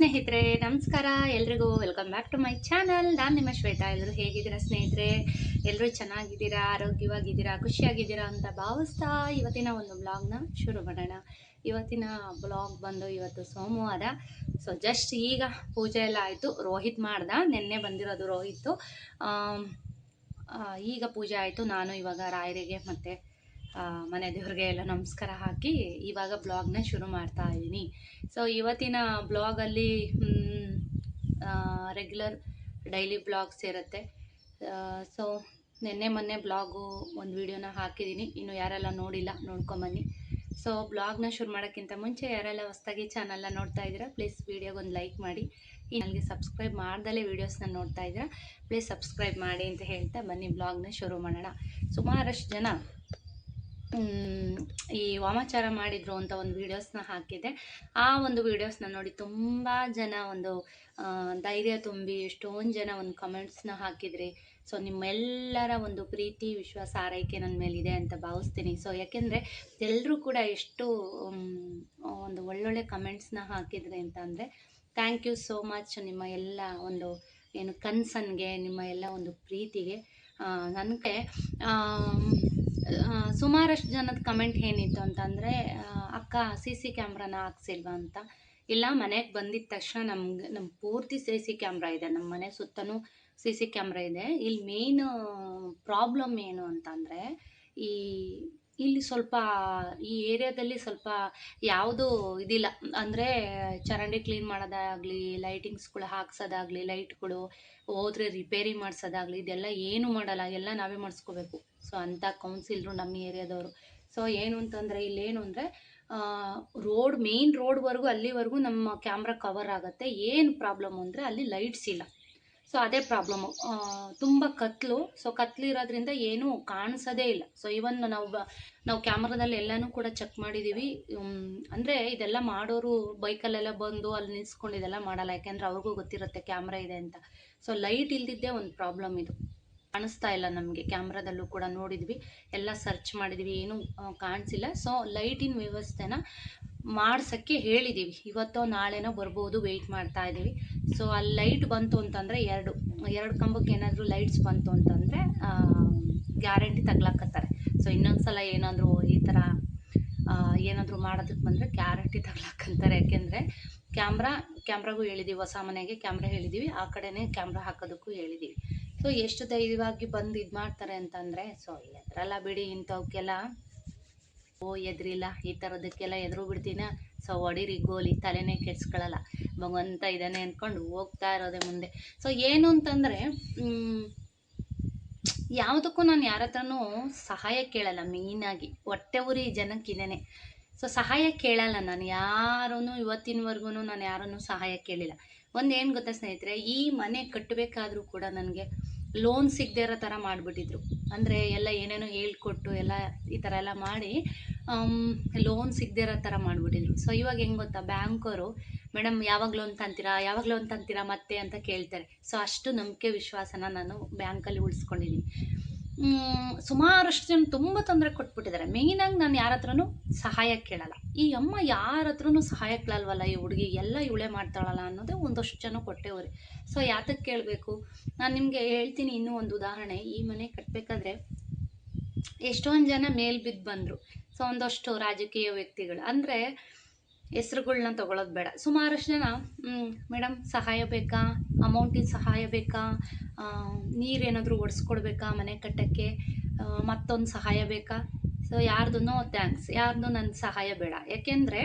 ಸ್ನೇಹಿತರೆ, ನಮಸ್ಕಾರ. ಎಲ್ರಿಗೂ welcome back to my channel. ನಾನು ನಿಮ್ಮ ಶ್ವೇತಾ. ಎಲ್ಲರೂ ಹೇಗಿದ್ದೀರಾ ಸ್ನೇಹಿತರೆ? ಎಲ್ಲರೂ ಚೆನ್ನಾಗಿದ್ದೀರಾ? ಆರೋಗ್ಯವಾಗಿದ್ದೀರಾ? ಖುಷಿಯಾಗಿದ್ದೀರಾ ಅಂತ ಭಾವಿಸ್ತಾ ಇವತ್ತಿನ ಒಂದು ಬ್ಲಾಗ್ನ ಶುರು ಮಾಡೋಣ. ಇವತ್ತಿನ ಬ್ಲಾಗ್ ಬಂದು ಇವತ್ತು ಸೋಮವಾರ. ಸೊ ಜಸ್ಟ್ ಈಗ ಪೂಜೆ ಎಲ್ಲ ಆಯಿತು. ರೋಹಿತ್ ಮಾಡ್ದ. ನಿನ್ನೆ ಬಂದಿರೋದು ರೋಹಿತ್ ಈಗ ಪೂಜೆ ಆಯಿತು. ನಾನು ಇವಾಗ ರಾಯರಿಗೆ ಮತ್ತು ಮನೆ ದೇವ್ರಿಗೆ ಎಲ್ಲ ನಮಸ್ಕಾರ ಹಾಕಿ ಇವಾಗ ಬ್ಲಾಗ್ನ ಶುರು ಮಾಡ್ತಾ ಇದ್ದೀನಿ ಸೊ ಇವತ್ತಿನ ಬ್ಲಾಗಲ್ಲಿ ರೆಗ್ಯುಲರ್ ಡೈಲಿ ಬ್ಲಾಗ್ಸ್ ಇರುತ್ತೆ. ಸೊ ನಿನ್ನೆ ಮೊನ್ನೆ ಬ್ಲಾಗು ಒಂದು ವಿಡಿಯೋನ ಹಾಕಿದ್ದೀನಿ ಇನ್ನು ಯಾರೆಲ್ಲ ನೋಡಿಲ್ಲ ನೋಡ್ಕೊಂಬನ್ನಿ ಸೊ ಬ್ಲಾಗ್ನ ಶುರು ಮಾಡೋಕ್ಕಿಂತ ಮುಂಚೆ ಯಾರೆಲ್ಲ ಹೊಸ್ದಾಗಿ ಚಾನಲ್ನ ನೋಡ್ತಾ ಇದ್ದೀರಾ ಪ್ಲೀಸ್ ವಿಡಿಯೋಗೆ ಒಂದು ಲೈಕ್ ಮಾಡಿ. ಈ ಸಬ್ಸ್ಕ್ರೈಬ್ ಮಾಡ್ದಲೇ ವೀಡಿಯೋಸ್ನ ನೋಡ್ತಾ ಇದ್ದೀರಾ ಪ್ಲೀಸ್ ಸಬ್ಸ್ಕ್ರೈಬ್ ಮಾಡಿ ಅಂತ ಹೇಳ್ತಾ ಬನ್ನಿ ಬ್ಲಾಗ್ನ ಶುರು ಮಾಡೋಣ. ಸುಮಾರಷ್ಟು ಜನ ಈ ವಾಮಾಚಾರ ಮಾಡಿದ್ರು ಅಂತ ಒಂದು ವೀಡಿಯೋಸ್ನ ಹಾಕಿದೆ. ಆ ಒಂದು ವೀಡಿಯೋಸ್ನ ನೋಡಿ ತುಂಬ ಜನ ಒಂದು ಧೈರ್ಯ ತುಂಬಿ ಎಷ್ಟೊಂದು ಜನ ಒಂದು ಕಮೆಂಟ್ಸ್ನ ಹಾಕಿದ್ರಿ ಸೊ ನಿಮ್ಮೆಲ್ಲರ ಒಂದು ಪ್ರೀತಿ, ವಿಶ್ವಾಸ, ಆರೈಕೆ ನನ್ನ ಮೇಲಿದೆ ಅಂತ ಭಾವಿಸ್ತೀನಿ. ಸೊ ಯಾಕೆಂದರೆ ಎಲ್ಲರೂ ಕೂಡ ಎಷ್ಟು ಒಂದು ಒಳ್ಳೊಳ್ಳೆ ಕಮೆಂಟ್ಸ್ನ ಹಾಕಿದ್ರಿ ಅಂತ ಅಂದರೆ ಥ್ಯಾಂಕ್ ಯು ಸೋ ಮಚ್ ನಿಮ್ಮ ಎಲ್ಲ ಒಂದು, ಏನು ಕನ್ಸನ್ಗೆ, ನಿಮ್ಮ ಎಲ್ಲ ಒಂದು ಪ್ರೀತಿಗೆ ನನಗೆ ಸುಮಾರಷ್ಟು ಜನದ ಕಮೆಂಟ್ ಏನಿತ್ತು ಅಂತಂದರೆ ಅಕ್ಕ ಸಿ ಸಿ ಕ್ಯಾಮ್ರಾನ ಹಾಕ್ಸಿಲ್ವಾ ಅಂತ. ಇಲ್ಲ, ಮನೆಗೆ ಬಂದಿದ್ದ ತಕ್ಷಣ ನಮ್ಗೆ ನಮ್ಮ ಪೂರ್ತಿ ಸಿ ಸಿ ಕ್ಯಾಮ್ರಾ ಇದೆ. ನಮ್ಮ ಮನೆ ಸುತ್ತಲೂ ಸಿ ಸಿ ಕ್ಯಾಮ್ರಾ ಇದೆ. ಇಲ್ಲಿ ಮೇಯ್ನ್ ಪ್ರಾಬ್ಲಮ್ ಏನು ಅಂತಂದರೆ, ಈ ಇಲ್ಲಿ ಸ್ವಲ್ಪ ಈ ಏರಿಯಾದಲ್ಲಿ ಸ್ವಲ್ಪ ಯಾವುದು ಇದಿಲ್ಲ. ಅಂದರೆ ಚರಂಡಿ ಕ್ಲೀನ್ ಮಾಡೋದಾಗಲಿ ಲೈಟಿಂಗ್ಸ್ಗಳು ಹಾಕ್ಸೋದಾಗಲಿ ಲೈಟ್ಗಳು ಹೋದ್ರೆ ರಿಪೇರಿ ಮಾಡಿಸೋದಾಗಲಿ, ಇದೆಲ್ಲ ಏನು ಮಾಡಲ್ಲ. ಎಲ್ಲ ನಾವೇ ಮಾಡಿಸ್ಕೋಬೇಕು. ಸೊ ಅಂಥ ಕೌನ್ಸಿಲ್ರು ನಮ್ಮ ಏರಿಯಾದವರು. ಸೊ ಏನು ಅಂತಂದರೆ, ಇಲ್ಲೇನು ಅಂದರೆ ರೋಡ್ ಮೇನ್ ರೋಡ್ವರೆಗೂ ಅಲ್ಲಿವರೆಗೂ ನಮ್ಮ ಕ್ಯಾಮ್ರಾ ಕವರ್ ಆಗುತ್ತೆ. ಏನು ಪ್ರಾಬ್ಲಮ್ ಅಂದರೆ ಅಲ್ಲಿ ಲೈಟ್ಸ್ ಇಲ್ಲ. ಸೊ ಅದೇ ಪ್ರಾಬ್ಲಮ್ಮು ತುಂಬ ಕತ್ಲು. ಸೊ ಕತ್ಲು ಇರೋದ್ರಿಂದ ಏನೂ ಕಾಣಿಸೋದೇ ಇಲ್ಲ. ಸೊ ಇವನ್ ನಾವು ನಾವು ಕ್ಯಾಮ್ರಾದಲ್ಲಿ ಎಲ್ಲನೂ ಕೂಡ ಚೆಕ್ ಮಾಡಿದ್ದೀವಿ ಅಂದರೆ ಇದೆಲ್ಲ ಮಾಡೋರು ಬೈಕಲ್ಲೆಲ್ಲ ಬಂದು ಅಲ್ಲಿ ನಿಲ್ಸ್ಕೊಂಡು ಇದೆಲ್ಲ ಮಾಡಲ್ಲ. ಯಾಕೆಂದ್ರೆ ಅವ್ರಿಗೂ ಗೊತ್ತಿರುತ್ತೆ ಕ್ಯಾಮ್ರಾ ಇದೆ ಅಂತ. ಸೊ ಲೈಟ್ ಇಲ್ದಿದ್ದೇ ಒಂದು ಪ್ರಾಬ್ಲಮ್ ಇದು. ಕಾಣಿಸ್ತಾ ಇಲ್ಲ ನಮಗೆ. ಕ್ಯಾಮ್ರಾದಲ್ಲೂ ಕೂಡ ನೋಡಿದ್ವಿ. ಎಲ್ಲ ಸರ್ಚ್ ಮಾಡಿದ್ವಿ. ಏನೂ ಕಾಣಿಸಿಲ್ಲ. ಸೊ ಲೈಟಿನ ವ್ಯವಸ್ಥೆನ ಮಾಡ್ಸೋಕ್ಕೆ ಹೇಳಿದ್ದೀವಿ ಇವತ್ತೋ ನಾಳೆನೋ ಬರ್ಬೋದು ವೆಯ್ಟ್ ಮಾಡ್ತಾ ಇದ್ದೀವಿ ಸೊ ಅಲ್ಲಿ ಲೈಟ್ ಬಂತು ಅಂತಂದರೆ ಎರಡು ಎರಡು ಕಂಬಕ್ಕೆ ಏನಾದರೂ ಲೈಟ್ಸ್ ಬಂತು ಅಂತಂದರೆ ಗ್ಯಾರಂಟಿ ತಗ್ಲಾಕತ್ತಾರೆ. ಸೊ ಇನ್ನೊಂದು ಸಲ ಏನಾದರೂ ಈ ಥರ ಏನಾದರೂ ಮಾಡೋದಕ್ಕೆ ಬಂದರೆ ಗ್ಯಾರಂಟಿ ತಗ್ಲಾಕಂತಾರೆ ಯಾಕೆಂದರೆ ಕ್ಯಾಮ್ರಾ, ಕ್ಯಾಮ್ರಾಗೂ ಹೇಳಿದ್ದೀವಿ ಹೊಸ ಮನೆಗೆ ಕ್ಯಾಮ್ರಾ ಹೇಳಿದ್ದೀವಿ ಆ ಕಡೆನೇ ಕ್ಯಾಮ್ರಾ ಹಾಕೋದಕ್ಕೂ ಹೇಳಿದ್ದೀವಿ ಸೊ ಎಷ್ಟು ಧೈರ್ಯವಾಗಿ ಬಂದು ಇದು ಮಾಡ್ತಾರೆ ಅಂತಂದರೆ ಸೊ ಎದ್ರಲ್ಲ ಬಿಡಿ ಇಂಥವಕ್ಕೆಲ್ಲ ಓ, ಎದ್ರಿಲ್ಲ. ಈ ಥರದಕ್ಕೆಲ್ಲ ಎದುರು ಬಿಡ್ತೀನ? ಸೊ, ಹೊಡೀರಿ, ಗೋಲಿ. ತಲೆನೇ ಕೆಡ್ಸ್ಕೊಳ್ಳಲ್ಲ ಭಗವಂತ ಇದ್ದಾನೆ ಅಂದ್ಕೊಂಡು ಹೋಗ್ತಾ ಇರೋದೇ ಮುಂದೆ. ಸೊ, ಏನು ಅಂತಂದರೆ ಯಾವುದಕ್ಕೂ ನಾನು ಯಾರ ಹತ್ರನೂ ಸಹಾಯ ಕೇಳಲ್ಲ ಮೇಯ್ನಾಗಿ. ಹೊಟ್ಟೆ ಉರಿ ಜನಕ್ಕಿದ್ದೇನೆ ಸೊ, ಸಹಾಯ ಕೇಳಲ್ಲ ನಾನು. ಯಾರೂ ಇವತ್ತಿನವರೆಗೂ ನಾನು ಯಾರನ್ನೂ ಸಹಾಯ ಕೇಳಿಲ್ಲ. ಒಂದು ಏನು ಗೊತ್ತಾ ಸ್ನೇಹಿತರೆ, ಈ ಮನೆ ಕಟ್ಟಬೇಕಾದ್ರೂ ಕೂಡ ನನಗೆ ಲೋನ್ ಸಿಗದೇ ಇರೋ ಥರ ಮಾಡಿಬಿಟ್ಟಿದ್ರು. ಅಂದರೆ ಎಲ್ಲ ಏನೇನೋ ಹೇಳ್ಕೊಟ್ಟು ಎಲ್ಲ ಈ ಥರ ಎಲ್ಲ ಮಾಡಿ ಲೋನ್ ಸಿಗದೇ ಇರೋ ಥರ ಮಾಡಿಬಿಟ್ಟಿದ್ರು. ಸೊ ಇವಾಗ ಹೆಂಗೆ ಗೊತ್ತಾ? ಬ್ಯಾಂಕವರು, ಮೇಡಮ್, ಯಾವಾಗ ಲೋನ್ ತಂತೀರಾ? ಯಾವಾಗ ಲೋನ್ ತಂತೀರಾ ಮತ್ತೆ? ಅಂತ ಕೇಳ್ತಾರೆ. ಸೊ ಅಷ್ಟು ನಂಬಿಕೆ ವಿಶ್ವಾಸನ ನಾನು ಬ್ಯಾಂಕಲ್ಲಿ ಉಳಿಸ್ಕೊಂಡಿದ್ದೀನಿ. ಸುಮಾರಷ್ಟು ಜನ ತುಂಬ ತೊಂದರೆ ಕೊಟ್ಬಿಟ್ಟಿದ್ದಾರೆ. ಮೇಯ್ನಾಗಿ ನಾನು ಯಾರ ಹತ್ರನೂ ಸಹಾಯ ಕೇಳಲ್ಲ. ಈ ಅಮ್ಮ ಯಾರ ಹತ್ರನೂ ಸಹಾಯ ಕೇಳಲ್ವಲ್ಲ ಈ ಹುಡುಗಿ? ಎಲ್ಲ ಇವಳೆ ಮಾಡ್ತಾಳಲ್ಲ ಅನ್ನೋದೇ ಒಂದಷ್ಟು ಜನ ಕೊಟ್ಟೆವ್ರಿ. ಸೊ ಯಾತಕ್ಕೆ ಕೇಳಬೇಕು? ನಾನು ನಿಮಗೆ ಹೇಳ್ತೀನಿ ಇನ್ನೂ ಒಂದು ಉದಾಹರಣೆ. ಈ ಮನೆ ಕಟ್ಟಬೇಕಾದ್ರೆ ಎಷ್ಟೊಂದು ಜನ ಮೇಲ್ ಬಿದ್ದು ಬಂದರು. ಸೊ ಒಂದಷ್ಟು ರಾಜಕೀಯ ವ್ಯಕ್ತಿಗಳು. ಅಂದರೆ ಹೆಸ್ರುಗಳ್ನ ತೊಗೊಳೋದು ಬೇಡ. ಸುಮಾರಷ್ಟು ಜನ ಮೇಡಮ್ ಸಹಾಯ ಬೇಕಾ? ಅಮೌಂಟಿನ ಸಹಾಯ ಬೇಕಾ? ನೀರೇನಾದರೂ ಒಡಿಸ್ಕೊಡ್ಬೇಕಾ ಮನೆ ಕಟ್ಟೋಕ್ಕೆ? ಮತ್ತೊಂದು ಸಹಾಯ ಬೇಕಾ? ಸೊ ಯಾರ್ದೂ ಥ್ಯಾಂಕ್ಸ್ ಯಾರ್ದು ನನ್ನ ಸಹಾಯ ಬೇಡ. ಯಾಕೆಂದರೆ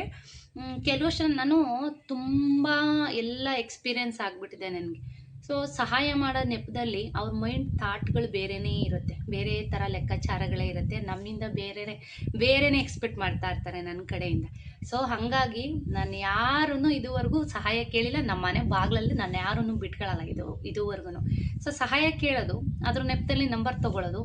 ಕೆಲವಷ್ಟು ನಾನು ತುಂಬ ಎಲ್ಲ ಎಕ್ಸ್ಪೀರಿಯನ್ಸ್ ಆಗಿಬಿಟ್ಟಿದೆ ನನಗೆ. ಸೊ ಸಹಾಯ ಮಾಡೋ ನೆಪದಲ್ಲಿ ಅವ್ರ ಮೈಂಡ್ ಥಾಟ್ಗಳು ಬೇರೆನೇ ಇರುತ್ತೆ. ಬೇರೆ ಥರ ಲೆಕ್ಕಾಚಾರಗಳೇ ಇರುತ್ತೆ. ನಮ್ಮಿಂದ ಬೇರೆನೇ ಬೇರೆನೇ ಎಕ್ಸ್ಪೆಕ್ಟ್ ಮಾಡ್ತಾ ಇರ್ತಾರೆ ನನ್ನ ಕಡೆಯಿಂದ. ಸೊ ಹಾಗಾಗಿ ನಾನು ಯಾರೂ ಇದುವರೆಗೂ ಸಹಾಯ ಕೇಳಿಲ್ಲ. ನಮ್ಮ ಮನೆ ಬಾಗಿಲಲ್ಲಿ ನಾನು ಯಾರನ್ನು ಬಿಟ್ಕೊಳ್ಳಲ್ಲ ಇದು ಇದುವರೆಗೂ ಸೊ ಸಹಾಯ ಕೇಳೋದು, ಅದ್ರ ನೆಪದಲ್ಲಿ ನಂಬರ್ ತೊಗೊಳೋದು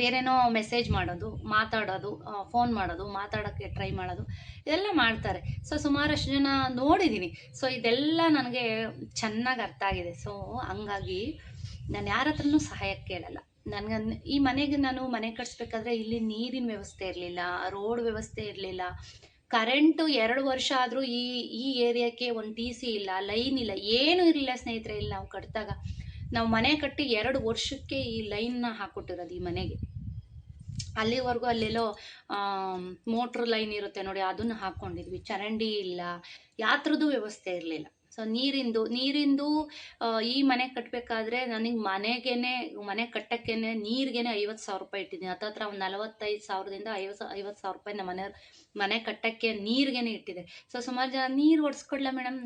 ಬೇರೆನೋ ಮೆಸೇಜ್ ಮಾಡೋದು, ಮಾತಾಡೋದು ಫೋನ್ ಮಾಡೋದು, ಮಾತಾಡೋಕ್ಕೆ ಟ್ರೈ ಮಾಡೋದು, ಇದೆಲ್ಲ ಮಾಡ್ತಾರೆ. ಸೊ ಸುಮಾರಷ್ಟು ಜನ ನೋಡಿದ್ದೀನಿ ಸೊ ಇದೆಲ್ಲ ನನಗೆ ಚೆನ್ನಾಗಿ ಅರ್ಥ ಆಗಿದೆ. ಸೊ ಹಂಗಾಗಿ ನಾನು ಯಾರ ಹತ್ರನೂ ಸಹಾಯ ಕೇಳಲ್ಲ. ನನಗೆ ಈ ಮನೆಗೆ ನಾನು ಮನೆ ಕಟ್ಸ್ಬೇಕಾದ್ರೆ ಇಲ್ಲಿ ನೀರಿನ ವ್ಯವಸ್ಥೆ ಇರಲಿಲ್ಲ ರೋಡ್ ವ್ಯವಸ್ಥೆ ಇರಲಿಲ್ಲ. ಕರೆಂಟು ಎರಡು ವರ್ಷ ಆದರೂ ಈ ಈ ಏರಿಯಾಕ್ಕೆ ಒಂದು ಟಿ ಸಿ ಇಲ್ಲ ಲೈನ್ ಇಲ್ಲ, ಏನೂ ಇರಲಿಲ್ಲ ಸ್ನೇಹಿತರೆ, ಇಲ್ಲಿ ನಾವು ಕಟ್ಟಿದಾಗ ನಾವು ಮನೆ ಕಟ್ಟಿ ಎರಡು ವರ್ಷಕ್ಕೆ ಈ ಲೈನ್ನ ಹಾಕ್ಕೊಟ್ಟಿರೋದು ಈ ಮನೆಗೆ. ಅಲ್ಲಿವರೆಗೂ ಅಲ್ಲೆಲ್ಲೋ ಮೋಟ್ರ್ ಲೈನ್ ಇರುತ್ತೆ ನೋಡಿ, ಅದನ್ನು ಹಾಕ್ಕೊಂಡಿದ್ವಿ ಚರಂಡಿ ಇಲ್ಲ ಯಾತ್ರದ್ದು ವ್ಯವಸ್ಥೆ ಇರಲಿಲ್ಲ. ಸೊ ನೀರಿಂದು ನೀರಿಂದು ಈ ಮನೆ ಕಟ್ಟಬೇಕಾದ್ರೆ ನನಗೆ ಮನೆಗೇನೆ, ಮನೆ ಕಟ್ಟಕ್ಕೇನೆ ನೀರಿಗೇನೆ ಐವತ್ತು ಸಾವಿರ ರೂಪಾಯಿ ಇಟ್ಟಿದ್ದೀನಿ. ಹತ್ರ ಒಂದು ನಲವತ್ತೈದು ಸಾವಿರದಿಂದ ಐವತ್ತು ಐವತ್ತು ಸಾವಿರ ರೂಪಾಯಿ ನಮ್ಮ ಮನೆಯವ್ರು, ಮನೆ ಕಟ್ಟಕ್ಕೆ ನೀರಿಗೇನೆ ಇಟ್ಟಿದೆ. ಸೊ ಸುಮಾರು ಜನ ನೀರು ಒಡ್ಸ್ಕೊಡ್ಲಾ ಮೇಡಮ್?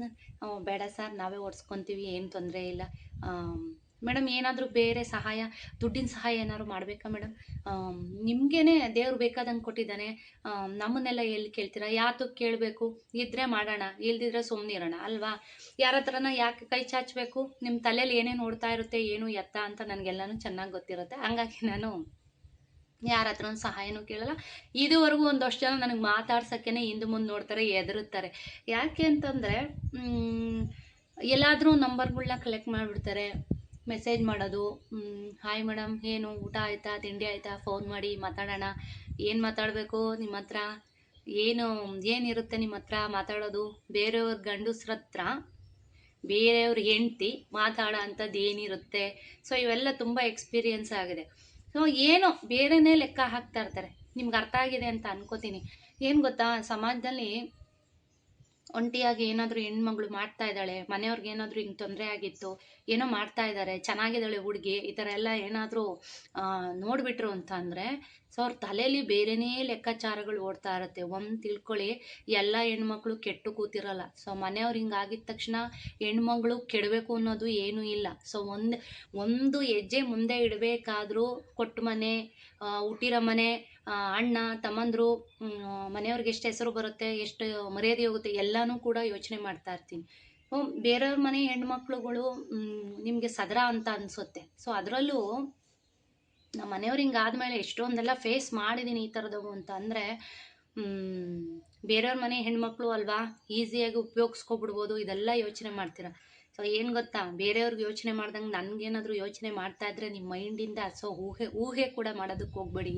ಬೇಡ ಸರ್, ನಾವೇ ಒಡ್ಸ್ಕೊತೀವಿ ಏನು ತೊಂದರೆ ಇಲ್ಲ. ಮೇಡಮ್, ಏನಾದರೂ ಬೇರೆ ಸಹಾಯ, ದುಡ್ಡಿನ ಸಹಾಯ ಏನಾದ್ರು ಮಾಡಬೇಕಾ ಮೇಡಮ್? ನಿಮಗೇನೆ ದೇವ್ರು ಬೇಕಾದಂಗೆ ಕೊಟ್ಟಿದ್ದಾನೆ. ನಮ್ಮನ್ನೆಲ್ಲ ಎಲ್ಲಿ ಕೇಳ್ತೀರಾ? ಯಾತಕ್ಕೆ ಕೇಳಬೇಕು? ಇದ್ರೆ ಮಾಡೋಣ, ಇಲ್ದಿದ್ರೆ ಸುಮ್ಮನಿರೋಣ ಅಲ್ವಾ? ಯಾರ ಹತ್ರನ ಯಾಕೆ ಕೈ ಚಾಚಬೇಕು? ನಿಮ್ಮ ತಲೆಯಲ್ಲಿ ಏನೇನು ಓಡ್ತಾ ಇರುತ್ತೆ, ಏನು ಎತ್ತ ಅಂತ ನನಗೆಲ್ಲನೂ ಚೆನ್ನಾಗಿ ಗೊತ್ತಿರುತ್ತೆ. ಹಂಗಾಗಿ ನಾನು ಯಾರ ಹತ್ರ ಸಹಾಯನೂ ಕೇಳಲ್ಲ. ಇದುವರೆಗೂ ಒಂದಷ್ಟು ಜನ ನನಗೆ ಮಾತಾಡ್ಸೋಕ್ಕೇ ಹಿಂದೆ ಮುಂದೆ ನೋಡ್ತಾರೆ ಎದುರುತ್ತಾರೆ ಯಾಕೆ ಅಂತಂದರೆ ಎಲ್ಲಾದರೂ ನಂಬರ್ಗಳನ್ನ ಕಲೆಕ್ಟ್ ಮಾಡಿಬಿಡ್ತಾರೆ. ಮೆಸೇಜ್ ಮಾಡೋದು ಹಾಯ್ ಮೇಡಮ್ ಏನು ಊಟ ಆಯಿತಾ, ತಿಂಡಿ ಆಯಿತಾ ಫೋನ್ ಮಾಡಿ ಮಾತಾಡೋಣ, ಏನು ಮಾತಾಡಬೇಕು ನಿಮ್ಮ ಹತ್ರ? ಏನು, ಏನಿರುತ್ತೆ ನಿಮ್ಮ ಹತ್ರ ಮಾತಾಡೋದು? ಬೇರೆಯವ್ರ ಗಂಡಸ್ರ ಹತ್ರ ಬೇರೆಯವ್ರ ಹೆಂಡ್ತಿ ಮಾತಾಡೋ ಅಂಥದ್ದು ಏನಿರುತ್ತೆ ಸೊ ಇವೆಲ್ಲ ತುಂಬ ಎಕ್ಸ್ಪೀರಿಯನ್ಸ್ ಆಗಿದೆ. ಸೊ ಏನೋ ಬೇರೆನೇ ಲೆಕ್ಕ ಹಾಕ್ತಾ ಇರ್ತಾರೆ. ನಿಮ್ಗೆ ಅರ್ಥ ಆಗಿದೆ ಅಂತ ಅನ್ಕೋತೀನಿ. ಏನು ಗೊತ್ತಾ? ಸಮಾಜದಲ್ಲಿ ಒಂಟಿಯಾಗಿ ಏನಾದರೂ ಹೆಣ್ಮಗಳು ಮಾಡ್ತಾ ಇದ್ದಾಳೆ, ಮನೆಯವ್ರಿಗೆ ಏನಾದರೂ ಹಿಂಗೆ ತೊಂದರೆ ಆಗಿತ್ತು, ಏನೋ ಮಾಡ್ತಾ ಇದ್ದಾರೆ ಚೆನ್ನಾಗಿದ್ದಾಳೆ ಹುಡುಗಿ, ಈ ಥರ ಎಲ್ಲ ಏನಾದರೂ ನೋಡಿಬಿಟ್ರು ಅಂತ ಅಂದರೆ ಸೊ ಅವ್ರ ತಲೆಯಲ್ಲಿ ಬೇರೆನೇ ಲೆಕ್ಕಾಚಾರಗಳು ಓಡ್ತಾ ಇರುತ್ತೆ. ಒಂದು ತಿಳ್ಕೊಳ್ಳಿ, ಎಲ್ಲ ಹೆಣ್ಮಕ್ಳು ಕೆಟ್ಟು ಕೂತಿರಲ್ಲ. ಸೊ ಮನೆಯವ್ರು ಹಿಂಗೆ ಆಗಿದ ತಕ್ಷಣ ಹೆಣ್ಮಗಳು ಕೆಡಬೇಕು ಅನ್ನೋದು ಏನೂ ಇಲ್ಲ. ಸೊ ಒಂದು ಒಂದು ಹೆಜ್ಜೆ ಮುಂದೆ ಇಡಬೇಕಾದ್ರೂ ಕೊಟ್ಟ ಮನೆ ಹುಟ್ಟಿರೋ ಮನೆ ಅಣ್ಣ, ತಮ್ಮಂದರು ಮನೆಯವ್ರಿಗೆ ಎಷ್ಟು ಹೆಸರು ಬರುತ್ತೆ, ಎಷ್ಟು ಮರ್ಯಾದೆ ಹೋಗುತ್ತೆ, ಎಲ್ಲನೂ ಕೂಡ ಯೋಚನೆ ಮಾಡ್ತಾ ಇರ್ತೀನಿ. ಬೇರೆಯವ್ರ ಮನೆ ಹೆಣ್ಮಕ್ಳುಗಳು ನಿಮಗೆ ಸದರ ಅಂತ ಅನಿಸುತ್ತೆ. ಸೊ ಅದರಲ್ಲೂ ನಮ್ಮ ಮನೆಯವ್ರು ಹಿಂಗೆ ಆದಮೇಲೆ ಎಷ್ಟೊಂದೆಲ್ಲ ಫೇಸ್ ಮಾಡಿದ್ದೀನಿ ಈ ಥರದವು ಅಂತ ಅಂದರೆ ಬೇರೆಯವ್ರ ಮನೆ ಹೆಣ್ಮಕ್ಳು ಅಲ್ವಾ ಈಸಿಯಾಗಿ ಉಪಯೋಗಿಸ್ಕೊಬಿಡ್ಬೋದು, ಇದೆಲ್ಲ ಯೋಚನೆ ಮಾಡ್ತೀರ. ಸೊ ಏನು ಗೊತ್ತಾ? ಬೇರೆಯವ್ರಿಗೆ ಯೋಚನೆ ಮಾಡ್ದಂಗೆ ನನಗೇನಾದರೂ ಯೋಚನೆ ಮಾಡ್ತಾ ಇದ್ರೆ ನಿಮ್ಮ ಮೈಂಡಿಂದ ಸೊ, ಊಹೆ ಊಹೆ ಕೂಡ ಮಾಡೋದಕ್ಕೆ ಹೋಗ್ಬೇಡಿ.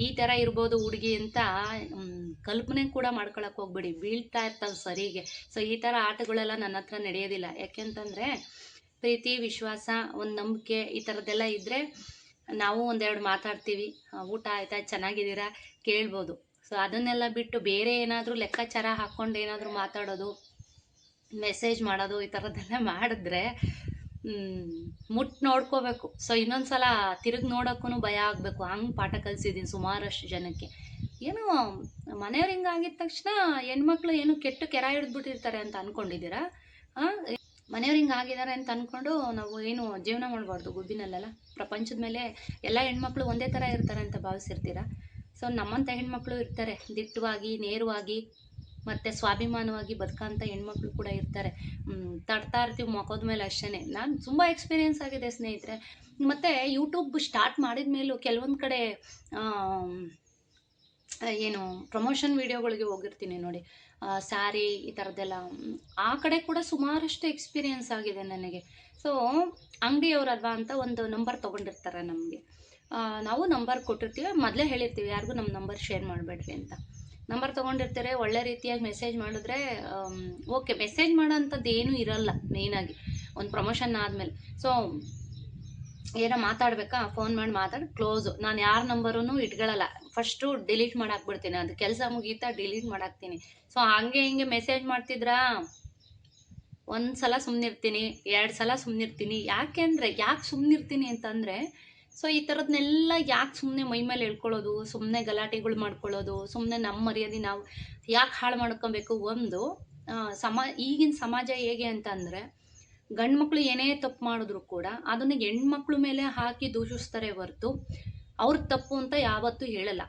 ಈ ಥರ ಇರ್ಬೋದು ಹುಡುಗಿ ಅಂತ ಕಲ್ಪನೆ ಕೂಡ ಮಾಡ್ಕೊಳಕ್ಕೆ ಹೋಗ್ಬೇಡಿ. ಬೀಳ್ತಾ ಇರ್ತಾವೆ ಸರಿಗೆ. ಸೊ ಈ ಥರ ಆಟಗಳೆಲ್ಲ ನನ್ನ ಹತ್ರ ನಡೆಯೋದಿಲ್ಲ. ಯಾಕೆಂತಂದರೆ, ಪ್ರೀತಿ, ವಿಶ್ವಾಸ, ಒಂದು ನಂಬಿಕೆ ಈ ಥರದ್ದೆಲ್ಲ ಇದ್ದರೆ ನಾವು ಒಂದೆರಡು ಮಾತಾಡ್ತೀವಿ. ಊಟ ಆಯ್ತಾ? ಚೆನ್ನಾಗಿದ್ದೀರಾ? ಕೇಳ್ಬೋದು. ಸೊ ಅದನ್ನೆಲ್ಲ ಬಿಟ್ಟು ಬೇರೆ ಏನಾದರೂ ಲೆಕ್ಕಾಚಾರ ಹಾಕ್ಕೊಂಡು ಏನಾದರೂ ಮಾತಾಡೋದು ಮೆಸೇಜ್ ಮಾಡೋದು, ಈ ಥರದ್ದೆಲ್ಲ ಮಾಡಿದ್ರೆ ಮುಟ್ ನೋಡ್ಕೋಬೇಕು. ಸೊ ಇನ್ನೊಂದು ಸಲ ತಿರುಗಿ ನೋಡೋಕ್ಕೂ ಭಯ ಆಗಬೇಕು. ಹಂಗೆ ಪಾಠ ಕಲಿಸಿದ್ದೀನಿ ಸುಮಾರಷ್ಟು ಜನಕ್ಕೆ. ಏನು, ಮನೆಯವ್ರು ಹಿಂಗೆ ಆಗಿದ ತಕ್ಷಣ ಹೆಣ್ಮಕ್ಳು ಏನು ಕೆಟ್ಟು ಕೆರ ಹಿಡಿದ್ಬಿಟ್ಟಿರ್ತಾರೆ ಅಂತ ಅಂದ್ಕೊಂಡಿದ್ದೀರಾ ಮನೆಯವ್ರು ಹಿಂಗೆ ಆಗಿದ್ದಾರೆ ಅಂತ ಅಂದ್ಕೊಂಡು ನಾವು ಏನು ಜೀವನ ಮಾಡಬಾರ್ದು ಗುಬ್ಬಿನಲ್ಲೆಲ್ಲ. ಪ್ರಪಂಚದ ಮೇಲೆ ಎಲ್ಲ ಹೆಣ್ಮಕ್ಳು ಒಂದೇ ಥರ ಇರ್ತಾರೆ ಅಂತ ಭಾವಿಸಿರ್ತೀರ? ಸೊ ನಮ್ಮಂಥ ಹೆಣ್ಮಕ್ಳು ಇರ್ತಾರೆ. ದಿಟ್ಟವಾಗಿ, ನೇರವಾಗಿ, ಮತ್ತು ಸ್ವಾಭಿಮಾನವಾಗಿ ಬದುಕೋಂಥ ಹೆಣ್ಮಕ್ಳು ಕೂಡ ಇರ್ತಾರೆ. ತಡ್ತಾ ಇರ್ತೀವಿ ಮುಖದ ಮೇಲೆ ಅಷ್ಟೇ ನಾನು ತುಂಬ ಎಕ್ಸ್ಪೀರಿಯೆನ್ಸ್ ಆಗಿದೆ ಸ್ನೇಹಿತರೆ. ಮತ್ತು ಯೂಟ್ಯೂಬ್ ಸ್ಟಾರ್ಟ್ ಮಾಡಿದ ಮೇಲೂ ಕೆಲವೊಂದು ಕಡೆ ಏನು ಪ್ರಮೋಷನ್ ವೀಡಿಯೋಗಳಿಗೆ ಹೋಗಿರ್ತೀನಿ ನೋಡಿ. ಸ್ಯಾರಿ ಈ ಥರದ್ದೆಲ್ಲ ಆ ಕಡೆ ಕೂಡ ಸುಮಾರಷ್ಟು ಎಕ್ಸ್ಪೀರಿಯೆನ್ಸ್ ಆಗಿದೆ ನನಗೆ. ಸೊ ಅಂಗಡಿಯವ್ರಲ್ವಾ ಅಂತ ಒಂದು ನಂಬರ್ ತೊಗೊಂಡಿರ್ತಾರೆ ನಮಗೆ. ನಾವು ನಂಬರ್ ಕೊಟ್ಟಿರ್ತೀವಿ, ಮೊದಲೇ ಹೇಳಿರ್ತೀವಿ, ಯಾರಿಗೂ ನಮ್ಮ ನಂಬರ್ ಶೇರ್ ಮಾಡಬೇಡ್ರಿ ಅಂತ. ನಂಬರ್ ತೊಗೊಂಡಿರ್ತಾರೆ, ಒಳ್ಳೆ ರೀತಿಯಾಗಿ ಮೆಸೇಜ್ ಮಾಡಿದ್ರೆ ಓಕೆ ಮೆಸೇಜ್ ಮಾಡೋಂಥದ್ದು ಏನೂ ಇರಲ್ಲ ಮೇಯ್ನಾಗಿ ಒಂದು ಪ್ರಮೋಷನ್ ಆದಮೇಲೆ. ಸೊ ಏನೋ ಮಾತಾಡಬೇಕಾ? ಫೋನ್ ಮಾಡಿ ಮಾತಾಡಿ ಕ್ಲೋಸು ನಾನು ಯಾರ ನಂಬರೂ ಇಟ್ಕೊಳ್ಳಲ್ಲ ಫಸ್ಟು ಡಿಲೀಟ್ ಮಾಡಾಕ್ಬಿಡ್ತೀನಿ, ಅದು ಕೆಲಸ ಮುಗೀತಾ ಡಿಲೀಟ್ ಮಾಡಾಕ್ತೀನಿ. ಸೊ, ಹಂಗೆ ಹಿಂಗೆ ಮೆಸೇಜ್ ಮಾಡ್ತಿದ್ರಾ? ಒಂದು ಸಲ ಸುಮ್ಮನಿರ್ತೀನಿ ಎರಡು ಸಲ ಸುಮ್ಮನಿರ್ತೀನಿ ಯಾಕೆ ಅಂದರೆ, ಯಾಕೆ ಸುಮ್ಮನಿರ್ತೀನಿ ಅಂತಂದರೆ, ಸೊ, ಈ ಥರದ್ನೆಲ್ಲ ಯಾಕೆ ಸುಮ್ಮನೆ ಮೈ ಮೇಲೆ ಹೇಳ್ಕೊಳ್ಳೋದು ಸುಮ್ಮನೆ ಗಲಾಟೆಗಳು ಮಾಡ್ಕೊಳ್ಳೋದು ಸುಮ್ಮನೆ ನಮ್ಮ ಮರ್ಯಾದೆ ನಾವು ಯಾಕೆ ಹಾಳು ಮಾಡ್ಕೊಬೇಕು ಒಂದು ಸಮಾ, ಈಗಿನ ಸಮಾಜ ಹೇಗೆ ಅಂತಂದರೆ ಗಂಡು ಮಕ್ಕಳು ಏನೇ ತಪ್ಪು ಮಾಡಿದ್ರು ಕೂಡ ಅದನ್ನು ಹೆಣ್ಮಕ್ಳು ಮೇಲೆ ಹಾಕಿ ದೂಷಿಸ್ತಾರೆ ಹೊರತು ಅವ್ರ ತಪ್ಪು ಅಂತ ಯಾವತ್ತೂ ಹೇಳಲ್ಲ.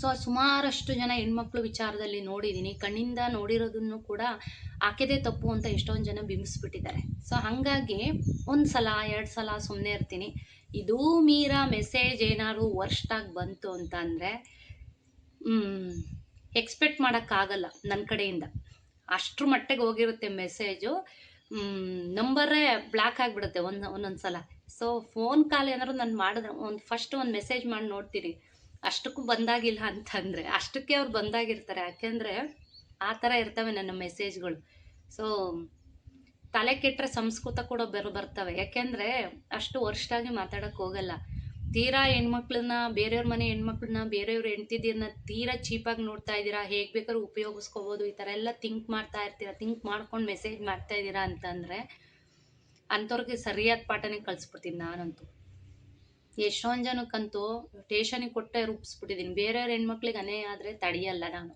ಸೊ ಸುಮಾರಷ್ಟು ಜನ ಹೆಣ್ಮಕ್ಳು ವಿಚಾರದಲ್ಲಿ ನೋಡಿದ್ದೀನಿ ಕಣ್ಣಿಂದ ನೋಡಿರೋದನ್ನು ಕೂಡ ಆಕೆದೇ ತಪ್ಪು ಅಂತ ಎಷ್ಟೊಂದು ಜನ ಬಿಂಬಿಸ್ಬಿಟ್ಟಿದ್ದಾರೆ. ಸೊ ಹಾಗಾಗಿ ಒಂದು ಸಲ, ಎರಡು ಸಲ ಸುಮ್ಮನೆ ಇರ್ತೀನಿ. ಇದೂ ಮೀರಾ ಮೆಸೇಜ್ ಏನಾದ್ರು ವರ್ಸ್ಟಾಗಿ ಬಂತು ಅಂತ ಅಂದರೆ ಎಕ್ಸ್ಪೆಕ್ಟ್ ಮಾಡೋಕ್ಕಾಗಲ್ಲ ನನ್ನ ಕಡೆಯಿಂದ. ಅಷ್ಟ್ರ ಮಟ್ಟಿಗೆ ಹೋಗಿರುತ್ತೆ ಮೆಸೇಜು ನಂಬರೇ ಬ್ಲ್ಯಾಕ್ ಆಗಿಬಿಡುತ್ತೆ ಒಂದು, ಒಂದೊಂದು ಸಲ. ಸೊ ಫೋನ್ ಕಾಲ್ ಏನಾದ್ರು ನಾನು ಮಾಡಿದ್ರೆ, ಒಂದು ಫಸ್ಟ್ ಒಂದು ಮೆಸೇಜ್ ಮಾಡಿ ನೋಡ್ತೀನಿ ಅಷ್ಟಕ್ಕೂ ಬಂದಾಗಿಲ್ಲ ಅಂತಂದರೆ, ಅಷ್ಟಕ್ಕೆ ಅವ್ರು ಬಂದಾಗಿರ್ತಾರೆ. ಯಾಕೆಂದರೆ, ಆ ಥರ ಇರ್ತವೆ ನನ್ನ ಮೆಸೇಜ್ಗಳು ಸೊ ತಲೆ ಕೆಟ್ಟರೆ ಸಂಸ್ಕೃತ ಕೂಡ ಬರ್, ಬರ್ತವೆ. ಯಾಕೆಂದರೆ, ಅಷ್ಟು ವರ್ಷಾಗಿ ಮಾತಾಡೋಕ್ಕೆ ಹೋಗಲ್ಲ. ತೀರಾ ಹೆಣ್ಮಕ್ಳನ್ನ, ಬೇರೆಯವ್ರ ಮನೆ ಹೆಣ್ಮಕ್ಳನ್ನ, ಬೇರೆಯವ್ರು ಹೆಣ್ತಿದ್ದೀರನ್ನ ತೀರಾ ಚೀಪಾಗಿ ನೋಡ್ತಾ ಇದ್ದೀರಾ. ಹೇಗೆ ಬೇಕಾದ್ರೂ ಉಪಯೋಗಿಸ್ಕೋಬೋದು. ಈ ಥರ ಎಲ್ಲ ಥಿಂಕ್ ಮಾಡ್ತಾ ಇರ್ತೀರಾ. ಥಿಂಕ್ ಮಾಡ್ಕೊಂಡು ಮೆಸೇಜ್ ಮಾಡ್ತಾ ಇದ್ದೀರಾ ಅಂತಂದರೆ ಅಂಥವ್ರಿಗೆ ಸರಿಯಾದ ಪಾಠನೇ ಕಳಿಸ್ಬಿಡ್ತೀನಿ ನಾನಂತೂ. ಎಷ್ಟೊಂದು ಜನಕ್ಕಂತೂ ಟೇಷನಿಗೆ ಕೊಟ್ಟೆ ರೂಪಿಸ್ಬಿಟ್ಟಿದ್ದೀನಿ. ಬೇರೆಯವ್ರ ಹೆಣ್ಮಕ್ಳಿಗೆ ಅನೇ ಆದರೆ ತಡೆಯಲ್ಲ ನಾನು.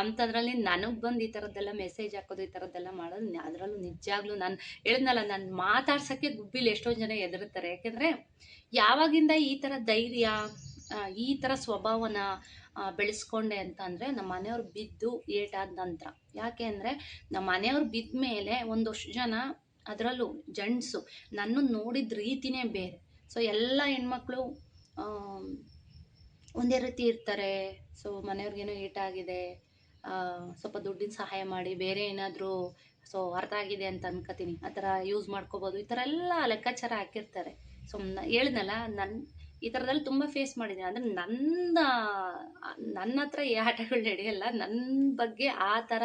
ಅಂಥದ್ರಲ್ಲಿ ನನಗೆ ಬಂದು ಈ ಥರದ್ದೆಲ್ಲ ಮೆಸೇಜ್ ಹಾಕೋದು, ಈ ಥರದ್ದೆಲ್ಲ ಮಾಡೋದು ಅದರಲ್ಲೂ ನಿಜಾಗ್ಲೂ ನಾನು ಹೇಳಿದ್ನಲ್ಲ, ನಾನು ಮಾತಾಡ್ಸೋಕ್ಕೆ ಗುಬ್ಬಿಲಿ ಎಷ್ಟೊಂದು ಜನ ಹೆದರ್ತಾರೆ. ಯಾಕೆಂದರೆ ಯಾವಾಗಿಂದ ಈ ಥರ ಧೈರ್ಯ ಈ ಥರ ಸ್ವಭಾವನ ಬೆಳೆಸ್ಕೊಂಡೆ ಅಂತ ಅಂದರೆ ನಮ್ಮ ಮನೆಯವ್ರು ಬಿದ್ದು ಏಟಾದ ನಂತರ. ಯಾಕೆ ಅಂದರೆ ನಮ್ಮ ಮನೆಯವ್ರು ಬಿದ್ದ ಮೇಲೆ ಒಂದಷ್ಟು ಜನ ಅದರಲ್ಲೂ ಜೆಂಟ್ಸು ನನ್ನ ನೋಡಿದ ರೀತಿನೇ ಬೇರೆ. ಸೊ ಎಲ್ಲ ಹೆಣ್ಮಕ್ಳು ಒಂದೇ ರೀತಿ ಇರ್ತಾರೆ. ಸೊ ಮನೆಯವ್ರಿಗೇನೋ ಏಟಾಗಿದೆ ಸ್ವಲ್ಪ ದುಡ್ಡಿನ ಸಹಾಯ ಮಾಡಿ, ಬೇರೆ ಏನಾದರೂ ಸೊ ಅರ್ಥ ಆಗಿದೆ ಅಂತ ಅನ್ಕೋತೀನಿ. ಆ ಥರ ಯೂಸ್ ಮಾಡ್ಕೋಬೋದು. ಈ ಥರ ಎಲ್ಲ ಲೆಕ್ಕಾಚಾರ ಹಾಕಿರ್ತಾರೆ. ಸೊ ಹೇಳಿದ್ನಲ್ಲ ನನ್ನ ಈ ಥರದಲ್ಲಿ ತುಂಬ ಫೇಸ್ ಮಾಡಿದ್ದೀನಿ. ಅಂದರೆ ನನ್ನ ನನ್ನ ಹತ್ರ ಈ ಆಟಗಳು ನಡೆಯಲ್ಲ ನನ್ನ ಬಗ್ಗೆ ಆ ಥರ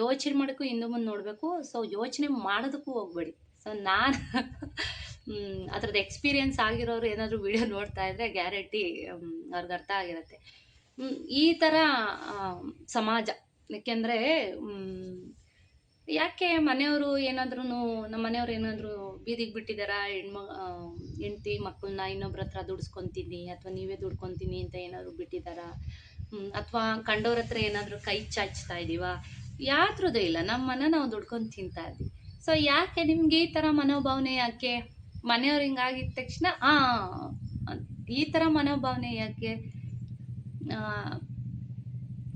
ಯೋಚನೆ ಮಾಡೋಕ್ಕೂ ಹಿಂದೆ ಮುಂದೆ ನೋಡಬೇಕು. ಸೊ ಯೋಚನೆ ಮಾಡೋದಕ್ಕೂ ಹೋಗ್ಬೇಡಿ. ಸೊ ನಾನು ಅದ್ರದ್ದು ಎಕ್ಸ್ಪೀರಿಯನ್ಸ್ ಆಗಿರೋರು ಏನಾದರೂ ವಿಡಿಯೋ ನೋಡ್ತಾ ಇದ್ರೆ ಗ್ಯಾರಂಟಿ ಅವ್ರಿಗೆ ಅರ್ಥ ಆಗಿರುತ್ತೆ. ಈ ಥರ ಸಮಾಜ. ಏಕೆಂದರೆ ಯಾಕೆ ಮನೆಯವರು ಏನಾದ್ರೂ ನಮ್ಮ ಮನೆಯವ್ರು ಏನಾದರೂ ಬೀದಿಗೆ ಬಿಟ್ಟಿದ್ದಾರಾ ಹೆಣ್ಮ ಹೆಂಡ್ತಿ ಮಕ್ಕಳನ್ನ ಇನ್ನೊಬ್ರ ಹತ್ರ ದುಡಿಸ್ಕೊತೀನಿ ಅಥವಾ ನೀವೇ ದುಡ್ಕೊತೀನಿ ಅಂತ ಏನಾದರೂ ಬಿಟ್ಟಿದ್ದಾರಾ ಅಥವಾ ಕಂಡವ್ರ ಹತ್ರ ಏನಾದರೂ ಕೈ ಚಾಚ್ತಾ ಇದ್ದೀವಾ ಯಾತ್ರದ್ದು ಇಲ್ಲ ನಮ್ಮ ಮನೆ ನಾವು ದುಡ್ಕೊಂಡು ತಿಂತಾ ಇದ್ವಿ. ಸೊ ಯಾಕೆ ನಿಮ್ಗೆ ಈ ಥರ ಮನೋಭಾವನೆ ಯಾಕೆ? ಮನೆಯವ್ರು ಹಿಂಗಾಗಿದ ತಕ್ಷಣ, ಆ, ಈ ಥರ ಮನೋಭಾವನೆ ಯಾಕೆ?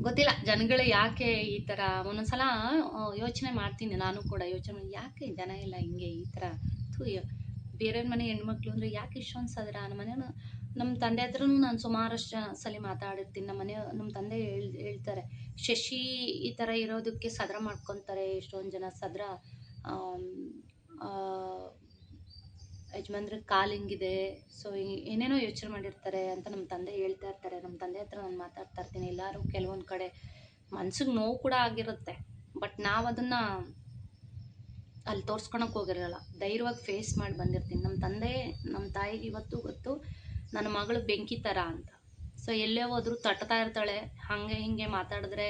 ಗೊತ್ತಿಲ್ಲ. ಜನಗಳು ಯಾಕೆ ಈ ಥರ ಒಂದೊಂದ್ಸಲ ಯೋಚನೆ ಮಾಡ್ತೀನಿ ನಾನು ಕೂಡ. ಯೋಚನೆ ಮಾಡಿ, ಯಾಕೆ ಜನ ಇಲ್ಲ ಹಿಂಗೆ ಈ ಥರ ಥೂ ಬೇರೆಯವ್ರ ಮನೆ ಹೆಣ್ಮಕ್ಳು ಅಂದರೆ ಯಾಕೆ ಇಷ್ಟೊಂದು ಸದರ? ನಮ್ಮ ಮನೆಯವ್ರು, ನಮ್ಮ ತಂದೆ ಹತ್ರನು ನಾನು ಸುಮಾರಷ್ಟು ಸಲ ಮಾತಾಡಿರ್ತೀನಿ. ನಮ್ಮ ಮನೆ ನಮ್ಮ ತಂದೆ ಹೇಳ್, ಹೇಳ್ತಾರೆ, ಶಶಿ ಈ ಥರ ಇರೋದಕ್ಕೆ ಸದರ ಮಾಡ್ಕೊತಾರೆ ಎಷ್ಟೊಂದು ಜನ ಸದರ. ಯಜಮಾನ್ರ ಕಾಲು ಹಿಂಗಿದೆ? ಸೊ ಏನೇನೋ ಯೋಚನೆ ಮಾಡಿರ್ತಾರೆ ಅಂತ ನಮ್ಮ ತಂದೆ ಹೇಳ್ತಾ ಇರ್ತಾರೆ. ನಮ್ಮ ತಂದೆ ಹತ್ರ ನಾನು ಮಾತಾಡ್ತಾ ಇರ್ತೀನಿ. ಎಲ್ಲರೂ ಕೆಲವೊಂದು ಕಡೆ ಮನ್ಸಿಗೆ ನೋವು ಕೂಡ ಆಗಿರುತ್ತೆ. ಬಟ್ ನಾವು ಅದನ್ನು ಅಲ್ಲಿ ತೋರ್ಸ್ಕೊಳಕ್ಕೆ ಹೋಗಿರಲ್ಲ. ಧೈರ್ಯವಾಗಿ ಫೇಸ್ ಮಾಡಿ ಬಂದಿರ್ತೀನಿ. ನಮ್ಮ ತಂದೆ ನಮ್ಮ ತಾಯಿಗೆ ಇವತ್ತು ಗೊತ್ತು ನನ್ನ ಮಗಳು ಬೆಂಕಿ ಥರ ಅಂತ. ಸೊ ಎಲ್ಲೇ ಹೋದ್ರು ತಟ್ತಾ ಇರ್ತಾಳೆ. ಹಾಗೆ ಹಿಂಗೆ ಮಾತಾಡಿದ್ರೆ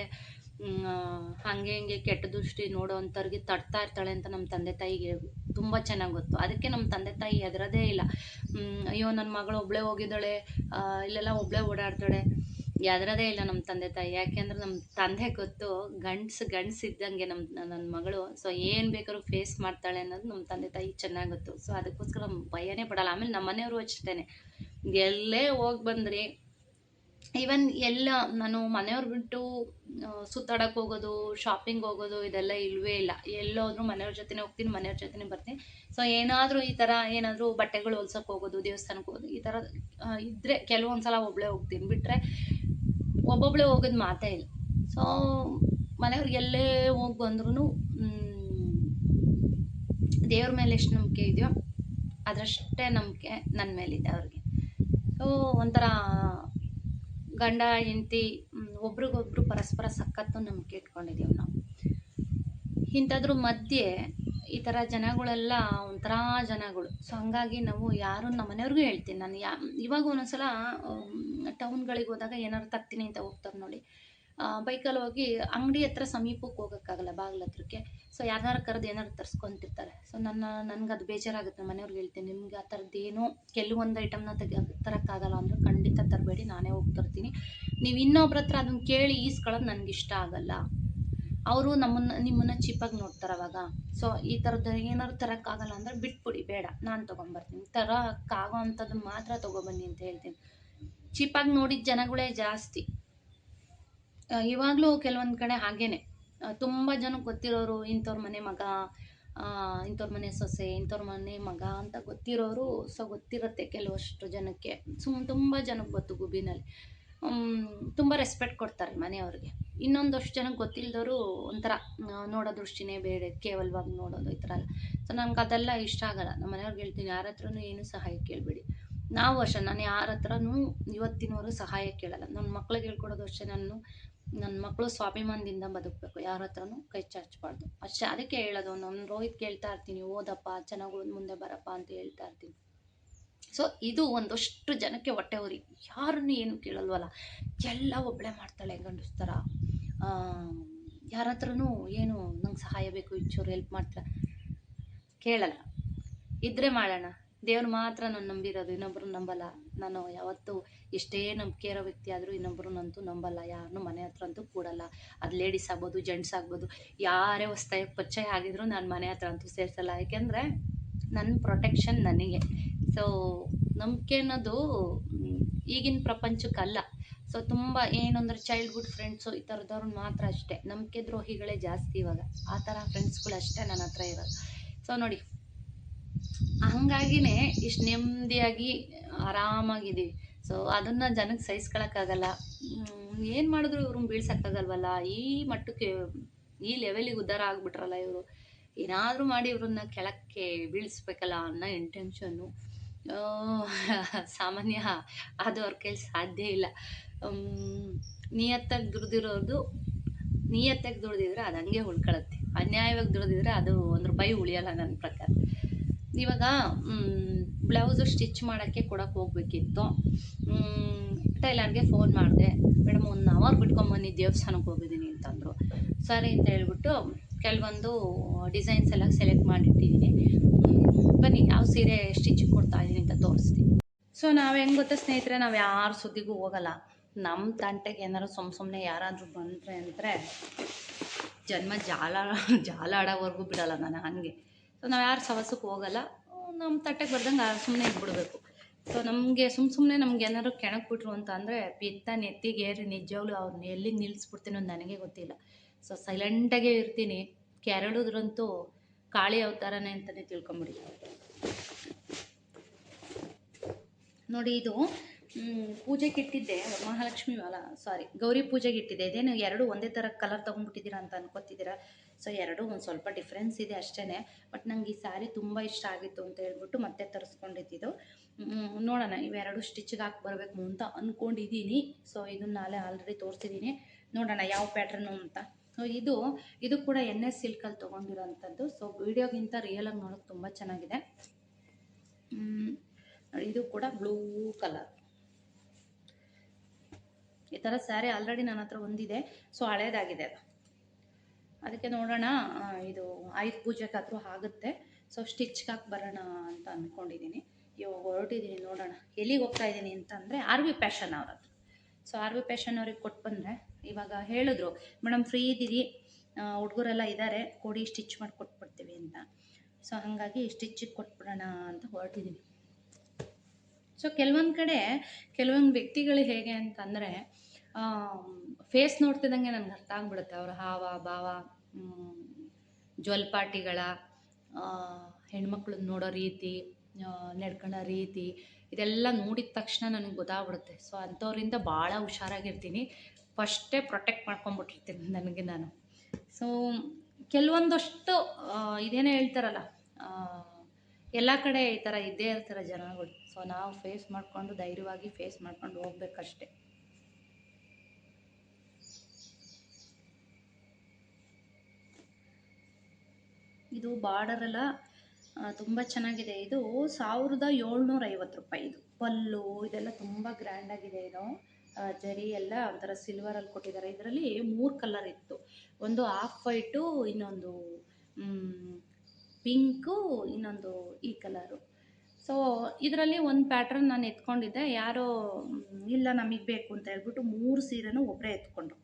ಹಾಗೆ ಹಿಂಗೆ ಕೆಟ್ಟ ದೃಷ್ಟಿ ನೋಡೋ ಅಂಥವ್ರಿಗೆ ತಟ್ತಾ ಇರ್ತಾಳೆ ಅಂತ ನಮ್ಮ ತಂದೆ ತಾಯಿಗೆ ತುಂಬ ಚೆನ್ನಾಗಿ ಗೊತ್ತು. ಅದಕ್ಕೆ ನಮ್ಮ ತಂದೆ ತಾಯಿ ಹೆದರೋದೇ ಇಲ್ಲ. ಅಯ್ಯೋ ನನ್ನ ಮಗಳು ಒಬ್ಬಳೇ ಹೋಗಿದ್ದಾಳೆ ಇಲ್ಲೆಲ್ಲ ಒಬ್ಬಳೇ ಓಡಾಡ್ತಾಳೆ. ಹೆದರೋದೇ ಇಲ್ಲ ನಮ್ಮ ತಂದೆ ತಾಯಿ. ಯಾಕೆಂದ್ರೆ ನಮ್ಮ ತಂದೆ ಗೊತ್ತು, ಗಂಡ್ಸು ಗಂಡ್ಸು ಇದ್ದಂಗೆ ನಮ್ಮ ನನ್ನ ಮಗಳು. ಸೊ ಏನು ಬೇಕಾದ್ರೂ ಫೇಸ್ ಮಾಡ್ತಾಳೆ ಅನ್ನೋದು ನಮ್ಮ ತಂದೆ ತಾಯಿ ಚೆನ್ನಾಗಿ ಗೊತ್ತು. ಸೊ ಅದಕ್ಕೋಸ್ಕರ ಭಯನೇ ಪಡಲ್ಲ. ಆಮೇಲೆ ನಮ್ಮ ಮನೆಯವರು ಅಷ್ಟೇ ಎಲ್ಲೇ ಹೋಗಿ ಬಂದ್ರಿ ಈವನ್ ಎಲ್ಲ ನಾನು ಮನೆಯವ್ರು ಬಿಟ್ಟು ಸುತ್ತಾಡಕ್ಕೆ ಹೋಗೋದು ಶಾಪಿಂಗ್ ಹೋಗೋದು ಇದೆಲ್ಲ ಇಲ್ವೇ ಇಲ್ಲ. ಎಲ್ಲೋದ್ರೂ ಮನೆಯವ್ರ ಜೊತೆನೇ ಹೋಗ್ತೀನಿ, ಮನೆಯವ್ರ ಜೊತೆನೇ ಬರ್ತೀನಿ. ಸೊ ಏನಾದರೂ ಈ ಥರ ಏನಾದರೂ ಬಟ್ಟೆಗಳು ಹೊಲ್ಸಕ್ಕೆ ಹೋಗೋದು ದೇವಸ್ಥಾನಕ್ಕೆ ಹೋಗೋದು, ಈ ಥರ ಇದ್ದರೆ ಕೆಲವೊಂದು ಸಲ ಒಬ್ಬಳೇ ಹೋಗ್ತೀನಿ. ಬಿಟ್ಟರೆ ಒಬ್ಬೊಬ್ಬಳೇ ಹೋಗೋದು ಮಾತೇ ಇಲ್ಲ. ಸೊ ಮನೆಯವ್ರಿಗೆ ಎಲ್ಲೇ ಹೋಗಿ ಬಂದ್ರೂ ದೇವ್ರ ಮೇಲೆ ಎಷ್ಟು ನಂಬಿಕೆ ಇದೆಯೋ ಅದರಷ್ಟೇ ನಂಬಿಕೆ ನನ್ನ ಮೇಲಿದೆ ಅವ್ರಿಗೆ. ಸೊ ಒಂಥರ ಗಂಡ, ಹೆಂಡ್ತಿ ಒಬ್ರಿಗೊಬ್ರು ಪರಸ್ಪರ ಸಖತ್ತು ನಂಬಿಕೆ ಇಟ್ಕೊಂಡಿದ್ದೀವಿ ನಾವು. ಇಂಥದ್ರ ಮಧ್ಯೆ ಈ ಥರ ಜನಗಳೆಲ್ಲ ಒಂಥರ ಜನಗಳು. ಸೊ ಹಂಗಾಗಿ ನಾವು ಯಾರು ನಮ್ಮ ಮನೆಯವ್ರಿಗೂ ಹೇಳ್ತೀನಿ. ನಾನು ಯಾ, ಇವಾಗ ಒಂದೊಂದ್ಸಲ ಟೌನ್ಗಳಿಗೆ ಹೋದಾಗ ಏನಾದ್ರು ತರ್ತೀನಿ ಅಂತ ಹೋಗ್ತಾರೆ ನೋಡಿ. ಬೈಕಲ್ಲಿ ಹೋಗಿ ಅಂಗಡಿ ಹತ್ರ ಸಮೀಪಕ್ಕೆ ಹೋಗೋಕ್ಕಾಗಲ್ಲ ಬಾಗಿಲ ಹತ್ರಕ್ಕೆ. ಸೊ ಯಾರ್ದಾರು ಕರೆದು ಏನಾದ್ರು ತರಿಸ್ಕೊಂತಿರ್ತಾರೆ. ಸೊ ನನ್ನ ನನಗೆ ಅದು ಬೇಜಾರಾಗುತ್ತೆ ಮನೆಯವ್ರಿಗೆ ಹೇಳ್ತೀನಿ ನಿಮ್ಗೆ ಆ ಥರದ್ದೇನೋ ಕೆಲವೊಂದು ಐಟಮ್ನ ತೆಗಿ ತರೋಕ್ಕಾಗಲ್ಲ ಅಂದರೆ ಖಂಡಿತ ತರಬೇಡಿ, ನಾನೇ ಹೋಗಿ ತರ್ತೀನಿ. ನೀವು ಇನ್ನೊಬ್ರ ಹತ್ರ ಅದನ್ನ ಕೇಳಿ ಈಸ್ಕೊಳ್ಳೋದು ನನಗೆ ಇಷ್ಟ ಆಗಲ್ಲ. ಅವರು ನಮ್ಮನ್ನ, ನಿಮ್ಮನ್ನ ಚೀಪಾಗಿ ನೋಡ್ತಾರೆ ಅವಾಗ. ಸೊ ಈ ಥರದ್ದು ಏನಾದ್ರು ತರೋಕ್ಕಾಗಲ್ಲ ಅಂದರೆ ಬಿಟ್ಬಿಡಿ, ಬೇಡ, ನಾನು ತೊಗೊಂಬರ್ತೀನಿ. ತರೋಕ್ಕಾಗೋ ಅಂಥದ್ದು ಮಾತ್ರ ತೊಗೊಬನ್ನಿ ಅಂತ ಹೇಳ್ತೀನಿ. ಚೀಪಾಗಿ ನೋಡಿದ ಜನಗಳೇ ಜಾಸ್ತಿ. ಇವಾಗಲೂ ಕೆಲವೊಂದು ಕಡೆ ಹಾಗೇನೆ. ತುಂಬ ಜನಕ್ಕೆ ಗೊತ್ತಿರೋರು ಇಂಥವ್ರ ಮನೆ ಮಗ ಇಂಥವ್ರ ಮನೆ ಸೊಸೆ, ಇಂಥವ್ರ ಮನೆ ಮಗ ಅಂತ ಗೊತ್ತಿರೋರು ಸೊ ಗೊತ್ತಿರುತ್ತೆ ಕೆಲವಷ್ಟು ಜನಕ್ಕೆ. ಸುಮ್ ತುಂಬ ಜನಕ್ಕೆ ಗೊತ್ತು ಗುಬಿನಲ್ಲಿ ತುಂಬ ರೆಸ್ಪೆಕ್ಟ್ ಕೊಡ್ತಾರೆ ಮನೆಯವ್ರಿಗೆ. ಇನ್ನೊಂದಷ್ಟು ಜನಕ್ಕೆ ಗೊತ್ತಿಲ್ಲದವರು ಒಂಥರ ನೋಡೋ ದೃಷ್ಟಿನೇ ಬೇರೆ, ಕೇವಲವಾಗಿ ನೋಡೋದು ಈ ಥರ ಎಲ್ಲ ಸೊ ನಮ್ಗೆ ಅದೆಲ್ಲ ಇಷ್ಟ ಆಗಲ್ಲ. ನಮ್ಮ ಮನೆಯವ್ರಿಗೆ ಹೇಳ್ತೀನಿ, ಯಾರ ಹತ್ರನೂ ಏನು ಸಹಾಯ ಕೇಳಬೇಡಿ. ನಾವು ಅಷ್ಟೇ, ನಾನು ಯಾರ ಹತ್ರನೂ ಇವತ್ತಿನವರೆಗೂ ಸಹಾಯ ಕೇಳಲ್ಲ. ನನ್ನ ಮಕ್ಳಿಗೆ ಹೇಳ್ಕೊಡೋದು ಅಷ್ಟೇ ನಾನು ನನ್ನ ಮಕ್ಕಳು ಸ್ವಾಭಿಮಾನದಿಂದ ಬದುಕಬೇಕು, ಯಾರ ಹತ್ರನೂ ಕೈ ಚಾಚಬಾರ್ದು. ಅಷ್ಟೇ, ಅದಕ್ಕೆ ಹೇಳೋದು, ನಾನು ರೋಹಿತ್ ಕೇಳ್ತಾ ಇರ್ತೀನಿ, ಓದಪ್ಪ, ಚೆನ್ನಾಗಿ ಮುಂದೆ ಬರಪ್ಪ ಅಂತ ಹೇಳ್ತಾ ಇರ್ತೀನಿ. ಸೊ ಇದು ಒಂದಷ್ಟು ಜನಕ್ಕೆ ಹೊಟ್ಟೆ ಉರಿ. ಯಾರನ್ನು ಏನು ಕೇಳಲ್ವಲ್ಲ. ಎಲ್ಲ ಒಬ್ಬಳೆ ಮಾಡ್ತಾಳೆ ಗಂಡಸ್ತರ. ಯಾರ ಹತ್ರನೂ ಏನು ನಂಗೆ ಸಹಾಯ ಬೇಕು ಇಚ್ಚೂರು ಹೆಲ್ಪ್ ಮಾಡ್ತಾರೆ ಕೇಳಲ್ಲ. ಇದ್ರೆ ಮಾಡೋಣ. ದೇವ್ರು ಮಾತ್ರ ನಾನು ನಂಬಿರೋದು, ಇನ್ನೊಬ್ರು ನಂಬಲ್ಲ. ನಾನು ಯಾವತ್ತೂ ಎಷ್ಟೇ ನಂಬಿಕೆ ಇರೋ ವ್ಯಕ್ತಿ ಆದರೂ ಇನ್ನೊಬ್ರನ್ನಂತೂ ನಂಬಲ್ಲ ಯಾರನ್ನೂ ಮನೆ ಹತ್ರ ಅಂತೂ ಕೂಡಲ್ಲ. ಅದು ಲೇಡೀಸ್ ಆಗ್ಬೋದು ಜೆಂಟ್ಸ್ ಆಗ್ಬೋದು, ಯಾರೇ ಹೊಸ್ತಾಗಿ ಪರಿಚಯ ಆಗಿದ್ರು ನಾನು ಮನೆ ಹತ್ರ ಅಂತೂ ಸೇರಿಸಲ್ಲ. ಯಾಕೆಂದರೆ ನನ್ನ ಪ್ರೊಟೆಕ್ಷನ್ ನನಗೆ. ಸೊ ನಂಬಿಕೆ ಅನ್ನೋದು ಈಗಿನ ಪ್ರಪಂಚಕ್ಕಲ್ಲ. ಸೊ ತುಂಬ ಏನಂದ್ರೆ ಚೈಲ್ಡ್ಹುಡ್ ಫ್ರೆಂಡ್ಸು ಈ ಥರದವ್ರು ಮಾತ್ರ ಅಷ್ಟೇ. ನಂಬಿಕೆ ದ್ರೋಹಿಗಳೇ ಜಾಸ್ತಿ ಇವಾಗ. ಆ ಥರ ಫ್ರೆಂಡ್ಸ್ಗಳು ಅಷ್ಟೇ ನನ್ನ ಹತ್ರ ಇರೋದು. ಸೊ ನೋಡಿ ಹಂಗಾಗಿನೇ ಇಷ್ಟು ನೆಮ್ಮದಿಯಾಗಿ ಆರಾಮಾಗಿದ್ದೀವಿ. ಸೊ ಅದನ್ನು ಜನಕ್ಕೆ ಸಹಿಸ್ಕೊಳಕ್ಕಾಗಲ್ಲ. ಏನು ಮಾಡಿದ್ರು ಇವ್ರನ್ನ ಬೀಳ್ಸೋಕ್ಕಾಗಲ್ವಲ್ಲ? ಈ ಮಟ್ಟಕ್ಕೆ, ಈ ಲೆವೆಲಿಗೆ ಉದ್ಧಾರ ಆಗಿಬಿಟ್ರಲ್ಲ ಇವರು. ಏನಾದರೂ ಮಾಡಿ ಇವ್ರನ್ನ ಕೆಳಕ್ಕೆ ಬೀಳಿಸ್ಬೇಕಲ್ಲ ಅನ್ನೋ ಇಂಟೆನ್ಷನ್ನು ಸಾಮಾನ್ಯ ಅದು ಅವ್ರ ಕೈಲಿ ಸಾಧ್ಯ ಇಲ್ಲ. ನಿಯತ್ತಾಗಿ ದುಡ್ದಿರೋದು ನಿಯತ್ತಾಗಿ ದುಡ್ದಿದ್ರೆ ಅದು ಹಂಗೆ ಉಳ್ಕೊಳತ್ತೆ. ಅನ್ಯಾಯವಾಗಿ ದುಡ್ದಿದ್ರೆ ಅದು ಒಂದು ರೂಪಾಯಿ ಉಳಿಯಲ್ಲ ನನ್ನ ಪ್ರಕಾರ. ಇವಾಗ ಬ್ಲೌಸು ಸ್ಟಿಚ್ ಮಾಡೋಕ್ಕೆ ಕೊಡೋಕೆ ಹೋಗ್ಬೇಕಿತ್ತು. ಟೈಲರ್ಗೆ ಫೋನ್ ಮಾಡಿದೆ. ಮೇಡಮ್ ಒನ್ ಅವರ್ ಬಿಟ್ಕೊಂಬನ್ನಿ ದೇವಸ್ಥಾನಕ್ಕೆ ಹೋಗಿದ್ದೀನಿ ಅಂತಂದರು. ಸರಿ ಅಂತ ಹೇಳ್ಬಿಟ್ಟು ಕೆಲವೊಂದು ಡಿಸೈನ್ಸ್ ಎಲ್ಲ ಸೆಲೆಕ್ಟ್ ಮಾಡಿಟ್ಟಿದ್ದೀನಿ. ಬನ್ನಿ, ಯಾವ ಸೀರೆ ಸ್ಟಿಚ್ ಕೊಡ್ತಾ ಇದ್ದೀನಿ ಅಂತ ತೋರಿಸ್ತೀನಿ. ಸೊ, ನಾವು ಹೆಂಗೆ ಗೊತ್ತಾ ಸ್ನೇಹಿತರೆ, ನಾವು ಯಾರ ಸುದ್ದಿಗೂ ಹೋಗಲ್ಲ. ನಮ್ಮ ತಂಟೆಗೆ ಏನಾರು ಸುಮ್ ಸುಮ್ಮನೆ ಯಾರಾದರೂ ಬಂದರೆ ಅಂದರೆ ಜನ್ಮ ಜಾಲ, ಜಾಲಾಡೋವರೆಗೂ ಬಿಡಲ್ಲ ನಾನು ಹಾಗೆ. ನಾವು ಯಾರು ಸವಸಕ್ಕೆ ಹೋಗಲ್ಲ. ನಮ್ಮ ತಟ್ಟೆಗೆ ಬರ್ದಂಗೆ ಸುಮ್ಮನೆ ಇದ್ಬಿಡ್ಬೇಕು. ಸೊ ನಮಗೆ ಸುಮ್ಮ ಸುಮ್ಮನೆ ನಮ್ಗೆ ಏನಾದ್ರು ಕೆಣಕ್ ಬಿಟ್ರು ಅಂತ ಅಂದರೆ ಬಿತ್ತ ನೆತ್ತಿಗೆ ಏರಿ ನಿಜವಾಗ್ಲೂ ಅವ್ರನ್ನ ಎಲ್ಲಿ ನಿಲ್ಲಿಸ್ಬಿಡ್ತೀನಿ ನನಗೆ ಗೊತ್ತಿಲ್ಲ. ಸೊ ಸೈಲೆಂಟಾಗೇ ಇರ್ತೀನಿ. ಕೆರಳಿದ್ರಂತೂ ಕಾಳಿ ಅವತಾರನೇ ಅಂತಲೇ ತಿಳ್ಕೊಂಬಿಡಿ. ನೋಡಿ ಇದು ಪೂಜೆಗೆ ಇಟ್ಟಿದ್ದೆ ಮಹಾಲಕ್ಷ್ಮಿ ಅಲ್ಲ ಸಾರಿ ಗೌರಿ ಪೂಜೆಗೆ ಇಟ್ಟಿದ್ದೆ. ಇದೇನು ಎರಡು ಒಂದೇ ಥರ ಕಲರ್ ತೊಗೊಂಡ್ಬಿಟ್ಟಿದ್ದೀರಾ ಅಂತ ಅನ್ಕೋತಿದ್ದೀರಾ? ಸೊ ಎರಡು ಒಂದು ಸ್ವಲ್ಪ ಡಿಫ್ರೆನ್ಸ್ ಇದೆ ಅಷ್ಟೇ ಬಟ್ ನಂಗೆ ಈ ಸ್ಯಾರಿ ತುಂಬ ಇಷ್ಟ ಆಗಿತ್ತು ಅಂತ ಹೇಳ್ಬಿಟ್ಟು ಮತ್ತೆ ತರಿಸ್ಕೊಂಡಿದ್ದು. ನೋಡೋಣ ಇವೆರಡು ಸ್ಟಿಚ್ಗೆ ಹಾಕಿ ಬರಬೇಕು ಅಂತ ಅಂದ್ಕೊಂಡಿದ್ದೀನಿ ಸೊ ಇದನ್ನ ನಾಳೆ ಆಲ್ರೆಡಿ ತೋರಿಸಿದ್ದೀನಿ ನೋಡೋಣ ಯಾವ ಪ್ಯಾಟ್ರನ್ನು ಅಂತ. ಸೊ ಇದು ಇದು ಕೂಡ ಎನ್ ಎಸ್ ಸಿಲ್ಕಲ್ಲಿ ತೊಗೊಂಡಿರೋಂಥದ್ದು. ಸೊ ವಿಡಿಯೋಗಿಂತ ರಿಯಲಾಗಿ ನೋಡೋಕೆ ತುಂಬ ಚೆನ್ನಾಗಿದೆ. ಇದು ಕೂಡ ಬ್ಲೂ ಕಲರ್ ಈ ಥರ ಸ್ಯಾರಿ ಆಲ್ರೆಡಿ ನನ್ನ ಹತ್ರ ಒಂದಿದೆ. ಸೊ ಹಳೇದಾಗಿದೆ ಅದು. ಅದಕ್ಕೆ ನೋಡೋಣ ಇದು ಆಯುಧ ಪೂಜೆಗಾದರೂ ಆಗುತ್ತೆ. ಸೊ ಸ್ಟಿಚ್ಗೆ ಹಾಕಿ ಬರೋಣ ಅಂತ ಅಂದ್ಕೊಂಡಿದ್ದೀನಿ ಇವಾಗ ಹೊರಟಿದ್ದೀನಿ ನೋಡೋಣ. ಎಲ್ಲಿಗೆ ಹೋಗ್ತಾ ಇದ್ದೀನಿ ಅಂತಂದರೆ ಆರ್ ವಿ ಪ್ಯಾಷನ್ ಅವ್ರ ಹತ್ರ ಸೊ ಆರ್ ವಿ ಪ್ಯಾಷನ್ ಅವ್ರಿಗೆ ಕೊಟ್ಟು ಬಂದರೆ ಇವಾಗ ಹೇಳಿದ್ರು, ಮೇಡಮ್, ಫ್ರೀ ಇದ್ದೀರಿ ಹುಡುಗರೆಲ್ಲ ಇದ್ದಾರೆ ಕೊಡಿ ಸ್ಟಿಚ್ ಮಾಡಿ ಕೊಟ್ಬಿಡ್ತೀವಿ ಅಂತ. ಸೊ ಹಾಗಾಗಿ ಸ್ಟಿಚ್ಚಿಗೆ ಕೊಟ್ಬಿಡೋಣ ಅಂತ ಹೊರಟಿದ್ದೀನಿ ಸೊ ಕೆಲವೊಂದು ಕಡೆ, ಕೆಲವೊಂದು ವ್ಯಕ್ತಿಗಳು ಹೇಗೆ ಅಂತಂದರೆ ಫೇಸ್ ನೋಡ್ತಿದ್ದಂಗೆ ನನಗೆ ಅರ್ಥ ಆಗ್ಬಿಡುತ್ತೆ. ಅವ್ರ ಹಾವ, ಭಾವ ಜ್ವಲ್ಪಾಟಿಗಳ ಹೆಣ್ಮಕ್ಳನ್ನ ನೋಡೋ ರೀತಿ ನಡ್ಕೊಳ್ಳೋ ರೀತಿ, ಇದೆಲ್ಲ ನೋಡಿದ ತಕ್ಷಣ ನನಗೆ ಗೊತ್ತಾಗ್ಬಿಡುತ್ತೆ. ಸೊ ಅಂಥವ್ರಿಂದ ಭಾಳ ಹುಷಾರಾಗಿರ್ತೀನಿ. ಫಸ್ಟೇ ಪ್ರೊಟೆಕ್ಟ್ ಮಾಡ್ಕೊಂಬಿಟ್ಟಿರ್ತೀನಿ ನನಗೆ ನಾನು. ಸೊ ಕೆಲವೊಂದಷ್ಟು ಇದೇನೇ ಹೇಳ್ತಾರಲ್ಲ ಎಲ್ಲ ಕಡೆ ಈ ಥರ ಇದ್ದೇ ಇರ್ತಾರೆ ಜನಗಳು. ಸೊ ನಾವು ಫೇಸ್ ಮಾಡಿಕೊಂಡು ಧೈರ್ಯವಾಗಿ ಫೇಸ್ ಮಾಡ್ಕೊಂಡು ಹೋಗ್ಬೇಕಷ್ಟೆ. ಇದು ಬಾರ್ಡರ್ ಎಲ್ಲ ತುಂಬ ಚೆನ್ನಾಗಿದೆ. ಇದು ಸಾವಿರದ ಏಳ್ನೂರ ಐವತ್ತು ರೂಪಾಯಿ ಇದು. ಪಲ್ಲು, ಇದೆಲ್ಲ ತುಂಬ ಗ್ರ್ಯಾಂಡಾಗಿದೆ ಇದು. ಜರಿ ಎಲ್ಲ ಒಂಥರ ಸಿಲ್ವರಲ್ಲಿ ಕೊಟ್ಟಿದ್ದಾರೆ. ಇದರಲ್ಲಿ ಮೂರು ಕಲರ್ ಇತ್ತು. ಒಂದು ಆಫ್ ವೈಟು ಇನ್ನೊಂದು ಪಿಂಕು ಇನ್ನೊಂದು ಈ ಕಲರು ಸೊ ಇದರಲ್ಲಿ ಒಂದು ಪ್ಯಾಟ್ರನ್ ನಾನು ಎತ್ಕೊಂಡಿದ್ದೆ. ಯಾರೋ ಇಲ್ಲ ನಮಗೆ ಬೇಕು ಅಂತ ಹೇಳ್ಬಿಟ್ಟು ಮೂರು ಸೀರೆನೂ ಒಬ್ಬರೇ ಎತ್ಕೊಂಡ್ರು.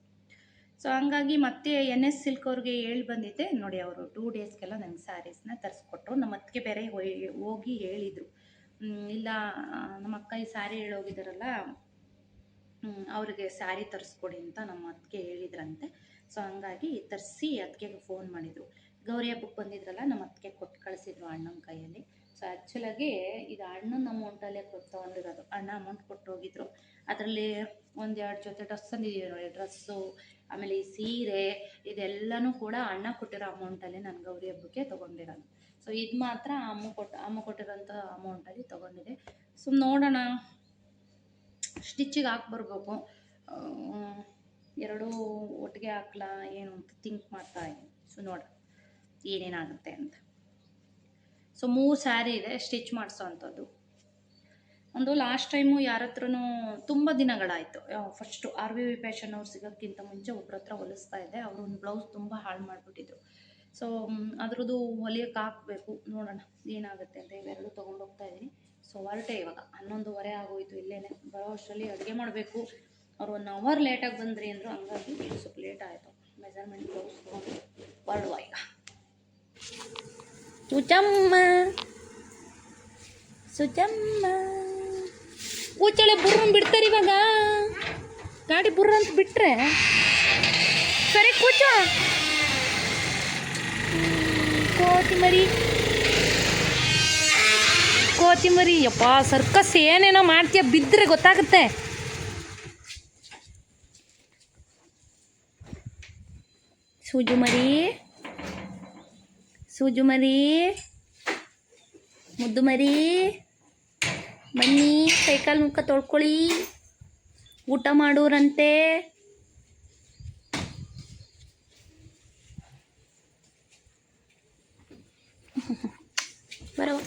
ಸೊ ಹಂಗಾಗಿ ಮತ್ತೆ ಎನ್ ಎಸ್ ಸಿಲ್ಕ್ ಅವ್ರಿಗೆ ಹೇಳಿ ಬಂದಿದ್ದೆ. ನೋಡಿ, ಅವರು ಟೂ ಡೇಸ್ಗೆಲ್ಲ ನನಗೆ ಸ್ಯಾರೀಸ್ನ ತರಿಸ್ಕೊಟ್ರು. ನಮ್ಮ ಅತ್ತಿಗೆ ಬೇರೆ ಹೋಗಿ ಹೇಳಿದರು. ಇಲ್ಲ, ನಮ್ಮ ಅಕ್ಕ ಈ ಸ್ಯಾರಿ ಹೇಳೋಗಿದ್ದಾರಲ್ಲ ಅವ್ರಿಗೆ ಸ್ಯಾರಿ ತರಿಸ್ಕೊಡಿ ಅಂತ ನಮ್ಮ ಅತ್ತಿಗೆ ಹೇಳಿದ್ರಂತೆ. ಸೊ ಹಂಗಾಗಿ ತರಿಸಿ ಅತ್ತಿಗೆಗೆ ಫೋನ್ ಮಾಡಿದರು. ಗೌರಿ ಹಬ್ಬಕ್ಕೆ ಬಂದಿದ್ರಲ್ಲ, ನಮ್ಮ ಅತ್ತಿಗೆ ಕೊಟ್ಟು ಕಳಿಸಿದ್ರು ಅಣ್ಣನ ಕೈಯಲ್ಲಿ. ಸೊ ಆ್ಯಕ್ಚುಲಾಗಿ ಇದು ಅಣ್ಣನ ಅಮೌಂಟಲ್ಲೇ ಕೊಟ್ಟು ತೊಗೊಂಡಿರೋದು ಅಣ್ಣ ಅಮೌಂಟ್ ಕೊಟ್ಟು ಹೋಗಿದ್ರು ಅದರಲ್ಲಿ ಒಂದೆರಡು ಜೊತೆ ಡ್ರೆಸ್ ತಂದಿದ್ದೀವಿ ನೋಡಿ ಡ್ರೆಸ್ಸು ಆಮೇಲೆ ಈ ಸೀರೆ, ಇದೆಲ್ಲನೂ ಕೂಡ ಅಣ್ಣ ಕೊಟ್ಟಿರೋ ಅಮೌಂಟಲ್ಲೇ ನಾನು ಗೌರಿ ಹಬ್ಬಕ್ಕೆ ತೊಗೊಂಡಿರೋದು. ಸೊ ಇದು ಮಾತ್ರ ಅಮ್ಮ ಕೊಟ್ಟು ಅಮ್ಮ ಕೊಟ್ಟಿರೋಂಥ ಅಮೌಂಟಲ್ಲಿ ತೊಗೊಂಡಿದೆ ಸೊ ನೋಡೋಣ. ಸ್ಟಿಚ್ಚಿಗೆ ಹಾಕಿ ಬರಬೇಕು ಎರಡೂ ಒಟ್ಟಿಗೆ ಹಾಕ್ಲಾ ಏನು ಅಂತ ಥಿಂಕ್ ಮಾಡ್ತಾ ಇದ್ದೀನಿ. ಸೊ ನೋಡೋಣ. ಏನೇನಾಗುತ್ತೆ ಅಂತ. ಸೊ ಮೂರು ಸ್ಯಾರಿ ಇದೆ ಸ್ಟಿಚ್ ಮಾಡಿಸೋ ಅಂಥದ್ದು ಒಂದು ಲಾಸ್ಟ್ ಟೈಮು ಯಾರ ತುಂಬ ದಿನಗಳಾಯಿತು. First R V V passion ಅವ್ರು ಸಿಗೋಕ್ಕಿಂತ ಮುಂಚೆ ಒಬ್ಬರ ಹತ್ರ ಹೊಲಿಸ್ತಾ ಇದ್ದೆ. ಅವರು ಒಂದು ಬ್ಲೌಸ್ ತುಂಬ ಹಾಳು ಮಾಡಿಬಿಟ್ಟಿದ್ರು. ಸೊ ಅದ್ರದ್ದು ಹೊಲಿಯೋಕೆ ಹಾಕಬೇಕು ನೋಡೋಣ ಏನಾಗುತ್ತೆ ಅಂತ ಇವೆರಡು ತೊಗೊಂಡು ಹೋಗ್ತಾ ಇದ್ದೀನಿ. ಸೊ ಹೊರಟೆ ಇವಾಗ. ಹನ್ನೊಂದುವರೆ ಆಗೋಯ್ತು ಇಲ್ಲೇ ಬರೋ ಅಷ್ಟರಲ್ಲಿ ಅಡುಗೆ ಮಾಡಬೇಕು. ಅವ್ರು ಒನ್ ಅವರ್ ಲೇಟಾಗಿ ಬಂದ್ರಿ ಅಂದರು, ಹಂಗಾಗಿ ಸ್ವಲ್ಪ ಲೇಟ್ ಆಯಿತು. ಮೆಜರ್ಮೆಂಟ್ ಬ್ಲೌಸ್ ತೊಗೊಂಡು ಹೊರಡುವ ಈಗ. ಸುಚಮ್ಮ ಸುಚಮ್ಮ ಕೂಚಳೆ ಬುರ್ರನ್ ಬಿಡ್ತಾರೆ ಇವಾಗ. ಗಾಡಿ ಬುರ್ರ ಅಂತ ಬಿಟ್ರೆ. ಸರಿ, ಕೂಚ. ಕೋತಿಮರಿ. ಕೋತಿಮರಿ, ಯಪ್ಪ ಸರ್ಕಸ್ ಏನೇನೋ ಮಾಡ್ತೀಯ ಬಿದ್ದರೆ ಗೊತ್ತಾಗುತ್ತೆ. ಸೂಜು ಮರಿ ಸೂಜು ಮರಿ, ಮುದ್ದು ಮರಿ, ಬನ್ನಿ, ಕೈಕಾಲು ಮುಖ ತೊಳ್ಕೊಳ್ಳಿ. ಊಟ ಮಾಡೋರಂತೆ. ಬರೋ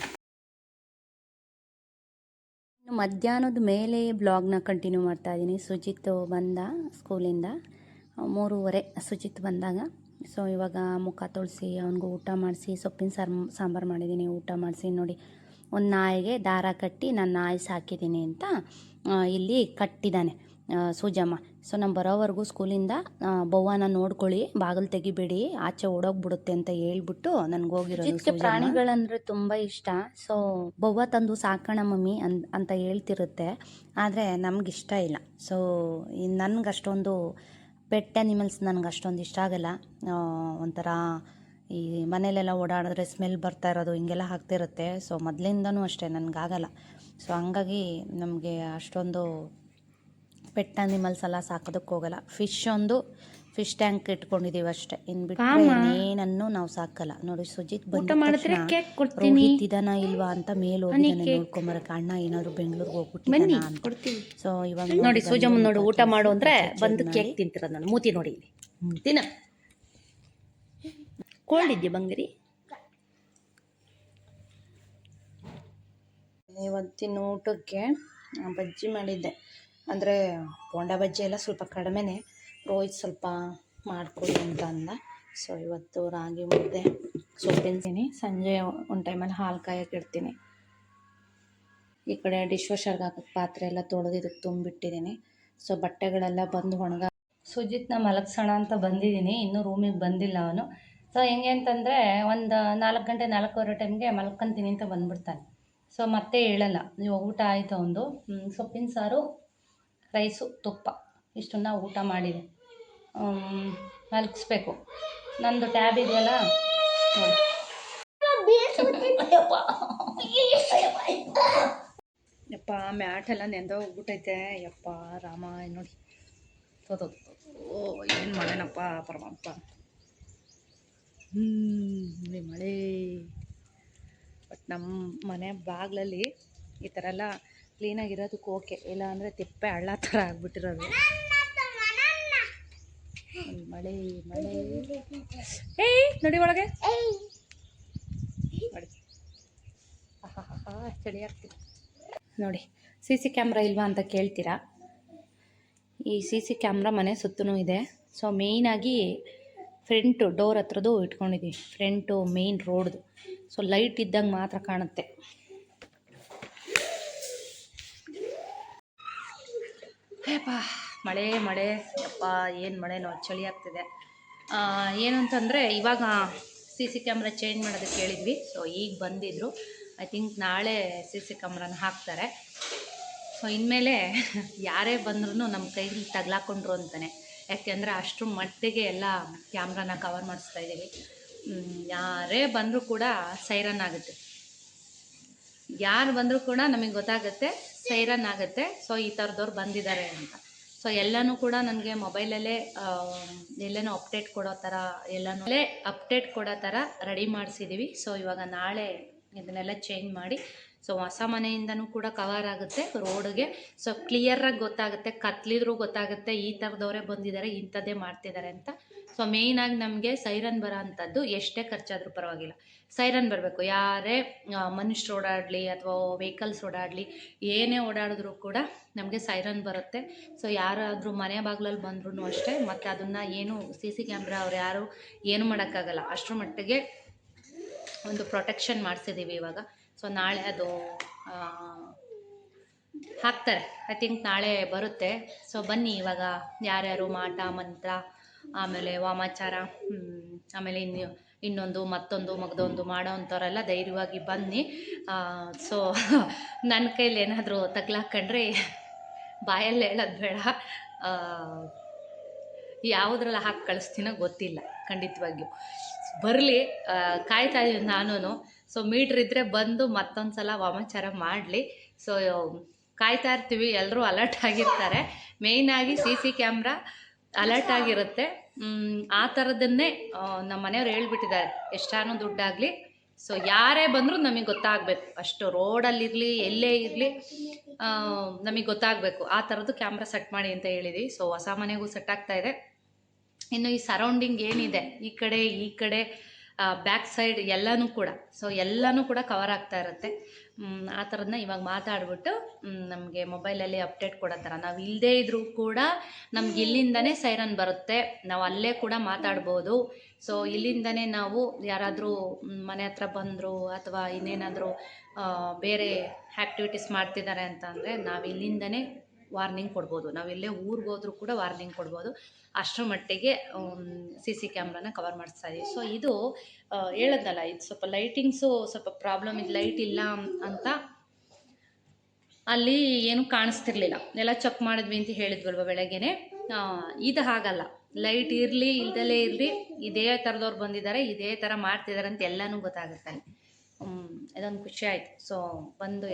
ಮಧ್ಯಾಹ್ನದ ಮೇಲೆ ಬ್ಲಾಗ್ನ ಕಂಟಿನ್ಯೂ ಮಾಡ್ತಾ ಇದ್ದೀನಿ. ಸುಜಿತ್ ಬಂದ ಸ್ಕೂಲಿಂದ, ಮೂರುವರೆ ಸುಜಿತ್ ಬಂದಾಗ. ಸೊ ಇವಾಗ ಮುಖ ತೊಳಸಿ ಅವನಿಗೂ ಊಟ ಮಾಡಿಸಿ ಸೊಪ್ಪಿನ ಸಾರು ಸಾಂಬಾರು ಮಾಡಿದ್ದೀನಿ ಊಟ ಮಾಡಿಸಿ. ನೋಡಿ ಒಂದು ನಾಯಿಗೆ ದಾರ ಕಟ್ಟಿ ನಾನು ನಾಯಿ ಸಾಕಿದ್ದೀನಿ ಅಂತ ಇಲ್ಲಿ ಕಟ್ಟಿದ್ದಾನೆ ಸೂಜಮ್ಮ. ಸೊ ನಾನು ಬರೋವರೆಗೂ ಸ್ಕೂಲಿಂದ ಬೊವ್ವನ ನೋಡ್ಕೊಳ್ಳಿ ಬಾಗಿಲು ತೆಗಿಬೇಡಿ ಆಚೆ ಓಡೋಗ್ಬಿಡುತ್ತೆ ಅಂತ ಹೇಳ್ಬಿಟ್ಟು ನನಗೆ ಹೋಗಿರೋದು ಪ್ರಾಣಿಗಳಂದ್ರೆ ತುಂಬ ಇಷ್ಟ. ಸೊ ಬೊವ್ವ ತಂದು ಸಾಕೋಣ ಮಮ್ಮಿ ಅನ್ ಅಂತ ಹೇಳ್ತಿರುತ್ತೆ ಆದರೆ ನಮ್ಗೆ ಇಷ್ಟ ಇಲ್ಲ. ಸೊ ನನಗೆ ಅಷ್ಟೊಂದು ಪೆಟ್ ಅನಿಮಲ್ಸ್ ನನಗೆ ಅಷ್ಟೊಂದು ಇಷ್ಟ ಆಗಲ್ಲ. ಒಂಥರ ಈ ಮನೇಲೆಲ್ಲ ಓಡಾಡಿದ್ರೆ ಸ್ಮೆಲ್ ಬರ್ತಾ ಇರೋದು, ಹಿಂಗೆಲ್ಲ ಹಾಕ್ತಿರುತ್ತೆ ಸೊ ಮೊದಲಿಂದನೂ ಅಷ್ಟೇ ನನಗಾಗಲ್ಲ ಸೊ ಹಂಗಾಗಿ ನಮಗೆ ಅಷ್ಟೊಂದು ಪೆಟ್ ಅನಿಮಲ್ಸ್ ಎಲ್ಲ ಸಾಕೋದಕ್ಕೆ ಹೋಗಲ್ಲ. ಫಿಶ್ ಒಂದು ಫಿಶ್ ಟ್ಯಾಂಕ್ ಇಟ್ಕೊಂಡಿದೀವಿ ಅಷ್ಟೇ. ಇನ್ ಬಿಟ್ಟರೆ ಏನನ್ನು ನಾವು ಸಾಕಲ್ಲ. ನೋಡಿ ಸುಜಿತ್ ಬಂದ ರೋಹಿತ್ ಇದಾನ ಇಲ್ವಾ ಅಂತ ಮೇಲೆ ಹೋಗಿದ್ದಾನೆ ನೋಡ್ಕೊಂಬರಕ್ಕೆ. ಅಣ್ಣ ಏನಾದ್ರು ಬೆಂಗಳೂರಿಗೆ ಹೋಗ್ಬಿಟ್ಟಿದ್ದಾನ ಅಂತ. ಸೊ ಇವಾಗ ನೋಡಿ ಸೂಜಮ್ಮ ನೋಡು ಊಟ ಮಾಡು ಅಂದ್ರೆ ಬಂದು. ಕೇಕ್ ತಿಂತೀರ ನಾನು. ಮೂತಿ ನೋಡಿ ತಿನ್ನ. ಕೋಲ್ಡ್ ಇದೆಯಾ ಬಂಗಿರಿ? ಇವತ್ತಿನ ಊಟಕ್ಕೆ ಬಜ್ಜಿ ಮಾಡಿದ್ದೆ. ಅಂದರೆ ಬೋಂಡ ಬಜ್ಜಿ ಎಲ್ಲ ಸ್ವಲ್ಪ ಕಡಿಮೆನೆ. ರೋಹಿತ್ ಸ್ವಲ್ಪ ಮಾಡ್ಕೊಡಿ ಅಂತ ಅಂದ. ಸೊ ಇವತ್ತು ರಾಗಿ ಮುದ್ದೆ ಸೊಪ್ಪಿನ್ತೀನಿ ಸಂಜೆ ಒಂದು ಟೈಮಲ್ಲಿ ಹಾಲು ಕಾಯಕ್ಕೆ ಇಡ್ತೀನಿ. ಈ ಕಡೆ ಡಿಶ್ ವಾಷರ್ಗೆ ಹಾಕೋಕ್ಕೆ ಪಾತ್ರೆ ಎಲ್ಲ ತೊಳೆದು ಇದಕ್ಕೆ ತುಂಬಿಟ್ಟಿದ್ದೀನಿ. ಸೊ ಬಟ್ಟೆಗಳೆಲ್ಲ ಬಂದು ಒಣಗ ಸುಜಿತ್ನ ಮಲಗ್ಸೋಣ ಅಂತ ಬಂದಿದ್ದೀನಿ. ಇನ್ನೂ ರೂಮಿಗೆ ಬಂದಿಲ್ಲ ಅವನು. ಸೊ ಹೆಂಗೆ ಅಂತಂದರೆ ಒಂದು ನಾಲ್ಕು ಗಂಟೆ, ನಾಲ್ಕೂವರೆ ಟೈಮ್ಗೆ ಮಲ್ಕೊಂತೀನಿ ಅಂತ ಬಂದ್ಬಿಡ್ತಾನೆ. ಸೊ ಮತ್ತೆ ಹೇಳಲ್ಲ. ನೀವು ಊಟ ಆಯಿತು ಒಂದು ಸೊಪ್ಪಿನ ಸಾರು, ರೈಸು, ತುಪ್ಪ. ಇಷ್ಟನ್ನ ಊಟ ಮಾಡಿದೆ. ಮಲಗಿಸ್ಬೇಕು. ನಂದು ಟ್ಯಾಬ್ ಇದೆಯಲ್ಲ. ಯಪ್ಪ ಮ್ಯಾಟ್ ಎಲ್ಲ ನೆಂದೋಗ್ಬಿಟ್ಟೈತೆ ಯಪ್ಪ ರಾಮ ನೋಡಿ. ತೋತೋ ಓ, ಏನು ಮಾಡೋಣಪ್ಪ ಪರಮಪ್ಪ ಹ್ಞೂ ಮಳೆ. ಬಟ್ ನಮ್ಮ ಮನೆ ಬಾಗಿಲಲ್ಲಿ ಈ ಥರ ಎಲ್ಲ ಕ್ಲೀನಾಗಿರೋದಕ್ಕೆ ಓಕೆ ಇಲ್ಲ ಅಂದರೆ ತಿಪ್ಪೆ ಹಳ್ಳ ಥರ ಆಗಿಬಿಟ್ಟಿರೋದು. ಮಳೆ ಮಳೆ. ಏಯ್, ನೋಡಿ ಒಳಗೆ. ಚಳಿ ಆಗ್ತಿದೆ ನೋಡಿ ಸಿ ಸಿ ಕ್ಯಾಮ್ರಾ ಇಲ್ವಾ ಅಂತ ಕೇಳ್ತೀರಾ? ಈ ಸಿ ಸಿ ಕ್ಯಾಮ್ರಾ ಮನೆ ಸುತ್ತಲೂ ಇದೆ. ಸೊ ಮೇಯ್ನಾಗಿ ಫ್ರಂಟು ಡೋರ್ ಹತ್ರದ್ದು ಇಟ್ಕೊಂಡಿದ್ದೀವಿ ಫ್ರಂಟು ಮೇಯ್ನ್ ರೋಡ್ದು ಸೊ ಲೈಟ್ ಇದ್ದಂಗೆ ಮಾತ್ರ ಕಾಣುತ್ತೆ. ಹೇಪ್ಪ ಮಳೆ ಮಳೆ. ಯಪ್ಪ, ಏನು ಮಳೆನೋ ಚಳಿ ಆಗ್ತಿದೆ. ಏನು ಇವಾಗ ಸಿ ಸಿ ಕ್ಯಾಮ್ರಾ ಚೇಂಜ್ ಮಾಡೋದಕ್ಕೆ ಹೇಳಿದ್ವಿ. ಸೊ ಈಗ ಬಂದಿದ್ರು. ಐ ಥಿಂಕ್ ನಾಳೆ ಸಿ ಸಿ ಕ್ಯಾಮ್ರಾನ ಹಾಕ್ತಾರೆ. ಸೊ ಇನ್ಮೇಲೆ ಯಾರೇ ಬಂದ್ರೂ ನಮ್ಮ ಕೈಲಿ ತಗ್ಲಾಕೊಂಡ್ರು ಅಂತಾನೆ. ಯಾಕೆಂದರೆ ಅಷ್ಟರ ಮಟ್ಟಿಗೆ ಎಲ್ಲ ಕ್ಯಾಮ್ರಾನ ಕವರ್ ಮಾಡಿಸ್ತಾ ಇದ್ದೀವಿ. ಯಾರೇ ಬಂದರೂ ಕೂಡ ಸೈರನ್ ಆಗುತ್ತೆ. ಯಾರು ಬಂದರೂ ಕೂಡ ನಮಗೆ ಗೊತ್ತಾಗುತ್ತೆ, ಸೈರನ್ ಆಗುತ್ತೆ. ಸೊ ಈ ಥರದವ್ರು ಬಂದಿದ್ದಾರೆ ಅಂತ. ಸೊ ಎಲ್ಲನೂ ಕೂಡ ನನಗೆ ಮೊಬೈಲಲ್ಲೇ ಎಲ್ಲನೂ ಅಪ್ಡೇಟ್ ಕೊಡೋ ಥರ ಎಲ್ಲನೂ ಅಪ್ಡೇಟ್ ಕೊಡೋ ಥರ ರೆಡಿ ಮಾಡಿಸಿದ್ದೀವಿ ಸೊ ಇವಾಗ ನಾಳೆ ಇದನ್ನೆಲ್ಲ ಚೇಂಜ್ ಮಾಡಿ ಸೊ ಹೊಸ ಮನೆಯಿಂದನೂ ಕೂಡ ಕವರ್ ಆಗುತ್ತೆ ರೋಡ್ಗೆ. ಸೊ ಕ್ಲಿಯರಾಗಿ ಗೊತ್ತಾಗುತ್ತೆ, ಕತ್ಲಿದ್ರೂ ಗೊತ್ತಾಗುತ್ತೆ, ಈ ಥರದವರೇ ಬಂದಿದ್ದಾರೆ ಇಂಥದ್ದೇ ಮಾಡ್ತಿದ್ದಾರೆ ಅಂತ. ಸೊ ಮೇಯ್ನಾಗಿ ನಮಗೆ ಸೈರನ್ ಬರೋ ಅಂಥದ್ದು ಎಷ್ಟೇ ಖರ್ಚಾದರೂ ಪರವಾಗಿಲ್ಲ. ಸೈರನ್ ಬರಬೇಕು. ಯಾರೇ ಮನುಷ್ಯರು ಓಡಾಡಲಿ ಅಥವಾ ವೆಹಿಕಲ್ಸ್ ಓಡಾಡಲಿ, ಏನೇ ಓಡಾಡಿದ್ರು ಕೂಡ ನಮಗೆ ಸೈರನ್ ಬರುತ್ತೆ. ಸೊ ಯಾರಾದರೂ ಮನೆ ಬಾಗಿಲಲ್ಲಿ ಬಂದ್ರೂ ಅಷ್ಟೇ, ಮತ್ತು ಅದನ್ನು ಏನು ಸಿ ಸಿ ಕ್ಯಾಮ್ರಾ ಅವ್ರು ಯಾರು ಏನು ಮಾಡೋಕ್ಕಾಗಲ್ಲ. ಅಷ್ಟರ ಮಟ್ಟಿಗೆ ಒಂದು ಪ್ರೊಟೆಕ್ಷನ್ ಮಾಡಿಸಿದ್ದೀವಿ ಇವಾಗ. ಸೊ ನಾಳೆ ಅದು ಹಾಕ್ತಾರೆ. ಐ ಥಿಂಕ್ ನಾಳೆ ಬರುತ್ತೆ. ಸೊ ಬನ್ನಿ ಇವಾಗ. ಯಾರ್ಯಾರು ಮಾಟ, ಮಂತ್ರ ಆಮೇಲೆ ವಾಮಾಚಾರ ಆಮೇಲೆ ಇನ್ನು, ಇನ್ನೊಂದು, ಮತ್ತೊಂದು, ಮಗದೊಂದು ಮಾಡೋ ಅಂಥವರೆಲ್ಲ ಧೈರ್ಯವಾಗಿ ಬನ್ನಿ. ಸೊ ನನ್ನ ಕೈಲಿ ಏನಾದರೂ ತಗ್ಲಾಕೊಂಡ್ರೆ ಬಾಯಲ್ಲಿ ಹೇಳೋದು ಬೇಡ. ಯಾವುದ್ರಲ್ಲಿ ಹಾಕಿ ಕಳಿಸ್ತೀನೋ ಗೊತ್ತಿಲ್ಲ, ಖಂಡಿತವಾಗಿಯೂ. ಬರಲಿ ಕಾಯ್ತಾ ಇದ್ದೀನಿ ನಾನು ಸೊ ಮೀಟ್ರ್ ಇದ್ದರೆ ಬಂದು ಮತ್ತೊಂದು ಸಲ ವಾಮಾಚಾರ ಮಾಡಲಿ. ಸೊ ಕಾಯ್ತಾ ಇರ್ತೀವಿ ಎಲ್ಲರೂ ಅಲರ್ಟ್ ಆಗಿರ್ತಾರೆ. ಮೇಯ್ನಾಗಿ ಸಿ ಸಿ ಕ್ಯಾಮ್ರಾ ಅಲರ್ಟ್ ಆಗಿರುತ್ತೆ. ಆ ಥರದನ್ನೇ ನಮ್ಮ ಮನೆಯವ್ರು ಹೇಳ್ಬಿಟ್ಟಿದ್ದಾರೆ. ಎಷ್ಟಾನು ದುಡ್ಡಾಗಲಿ. ಸೊ ಯಾರೇ ಬಂದರೂ ನಮಗೆ ಗೊತ್ತಾಗಬೇಕು. ಅಷ್ಟು ರೋಡಲ್ಲಿರಲಿ, ಎಲ್ಲೇ ಇರಲಿ ನಮಗೆ ಗೊತ್ತಾಗಬೇಕು. ಆ ಥರದ್ದು ಕ್ಯಾಮ್ರಾ ಸೆಟ್ ಮಾಡಿ ಅಂತ ಹೇಳಿದ್ವಿ. ಸೊ ಹೊಸ ಮನೆಗೂ ಸೆಟ್ ಆಗ್ತಾ ಇದೆ. ಇನ್ನು ಈ ಸರೌಂಡಿಂಗ್ ಏನಿದೆ, ಈ ಕಡೆ ಈ ಕಡೆ ಬ್ಯಾಕ್ ಸೈಡ್ ಎಲ್ಲನೂ ಕೂಡ. ಸೊ ಎಲ್ಲನೂ ಕೂಡ ಕವರ್ ಆಗ್ತಾ ಇರುತ್ತೆ. ಆ ಥರದನ್ನ ಇವಾಗ ಮಾತಾಡ್ಬಿಟ್ಟು ನಮಗೆ ಮೊಬೈಲಲ್ಲಿ ಅಪ್ಡೇಟ್ ಕೊಡೋ ಥರ. ನಾವು ಇಲ್ಲದೇ ಇದ್ದರೂ ಕೂಡ ನಮ್ಗೆ ಇಲ್ಲಿಂದನೇ ಸೈರನ್ ಬರುತ್ತೆ. ನಾವು ಅಲ್ಲೇ ಕೂಡ ಮಾತಾಡ್ಬೋದು. ಸೊ ಇಲ್ಲಿಂದನೇ ನಾವು ಯಾರಾದರೂ ಮನೆ ಹತ್ರ ಬಂದರು ಅಥವಾ ಇನ್ನೇನಾದರೂ ಬೇರೆ ಆ್ಯಕ್ಟಿವಿಟೀಸ್ ಮಾಡ್ತಿದ್ದಾರೆ ಅಂತ ಅಂದರೆ ನಾವು ಇಲ್ಲಿಂದನೇ ವಾರ್ನಿಂಗ್ ಕೊಡ್ಬೋದು. ನಾವು ಎಲ್ಲೇ ಊರಿಗೆ ಹೋದ್ರೂ ಕೂಡ ವಾರ್ನಿಂಗ್ ಕೊಡ್ಬೋದು. ಅಷ್ಟರ ಮಟ್ಟಿಗೆ ಸಿ ಸಿ ಕ್ಯಾಮ್ರಾನ ಕವರ್ ಮಾಡಿಸ್ತಾ ಇದ್ದೀವಿ ಸೊ ಇದು ಹೇಳೋದಲ್ಲ, ಇದು ಸ್ವಲ್ಪ ಲೈಟಿಂಗ್ಸು ಸ್ವಲ್ಪ ಪ್ರಾಬ್ಲಮ್ ಇದು ಲೈಟ್ ಇಲ್ಲ ಅಂತ ಅಲ್ಲಿ ಏನು ಕಾಣಿಸ್ತಿರ್ಲಿಲ್ಲ. ಎಲ್ಲ ಚೆಕ್ ಮಾಡಿದ್ವಿ ಅಂತ ಹೇಳಿದ್ವಲ್ವ ಬೆಳಗ್ಗೆನೆ. ಇದು ಹಾಗಲ್ಲ. ಲೈಟ್ ಇರಲಿ, ಇಲ್ದಲೇ ಇರಲಿ, ಇದೇ ಥರದವ್ರು ಬಂದಿದ್ದಾರೆ, ಇದೇ ಥರ ಮಾಡ್ತಿದ್ದಾರೆ ಅಂತ ಎಲ್ಲನೂ ಗೊತ್ತಾಗುತ್ತೆ ಇದೊಂದು ಖುಷಿ ಆಯಿತು. ಸೊ ಬಂದು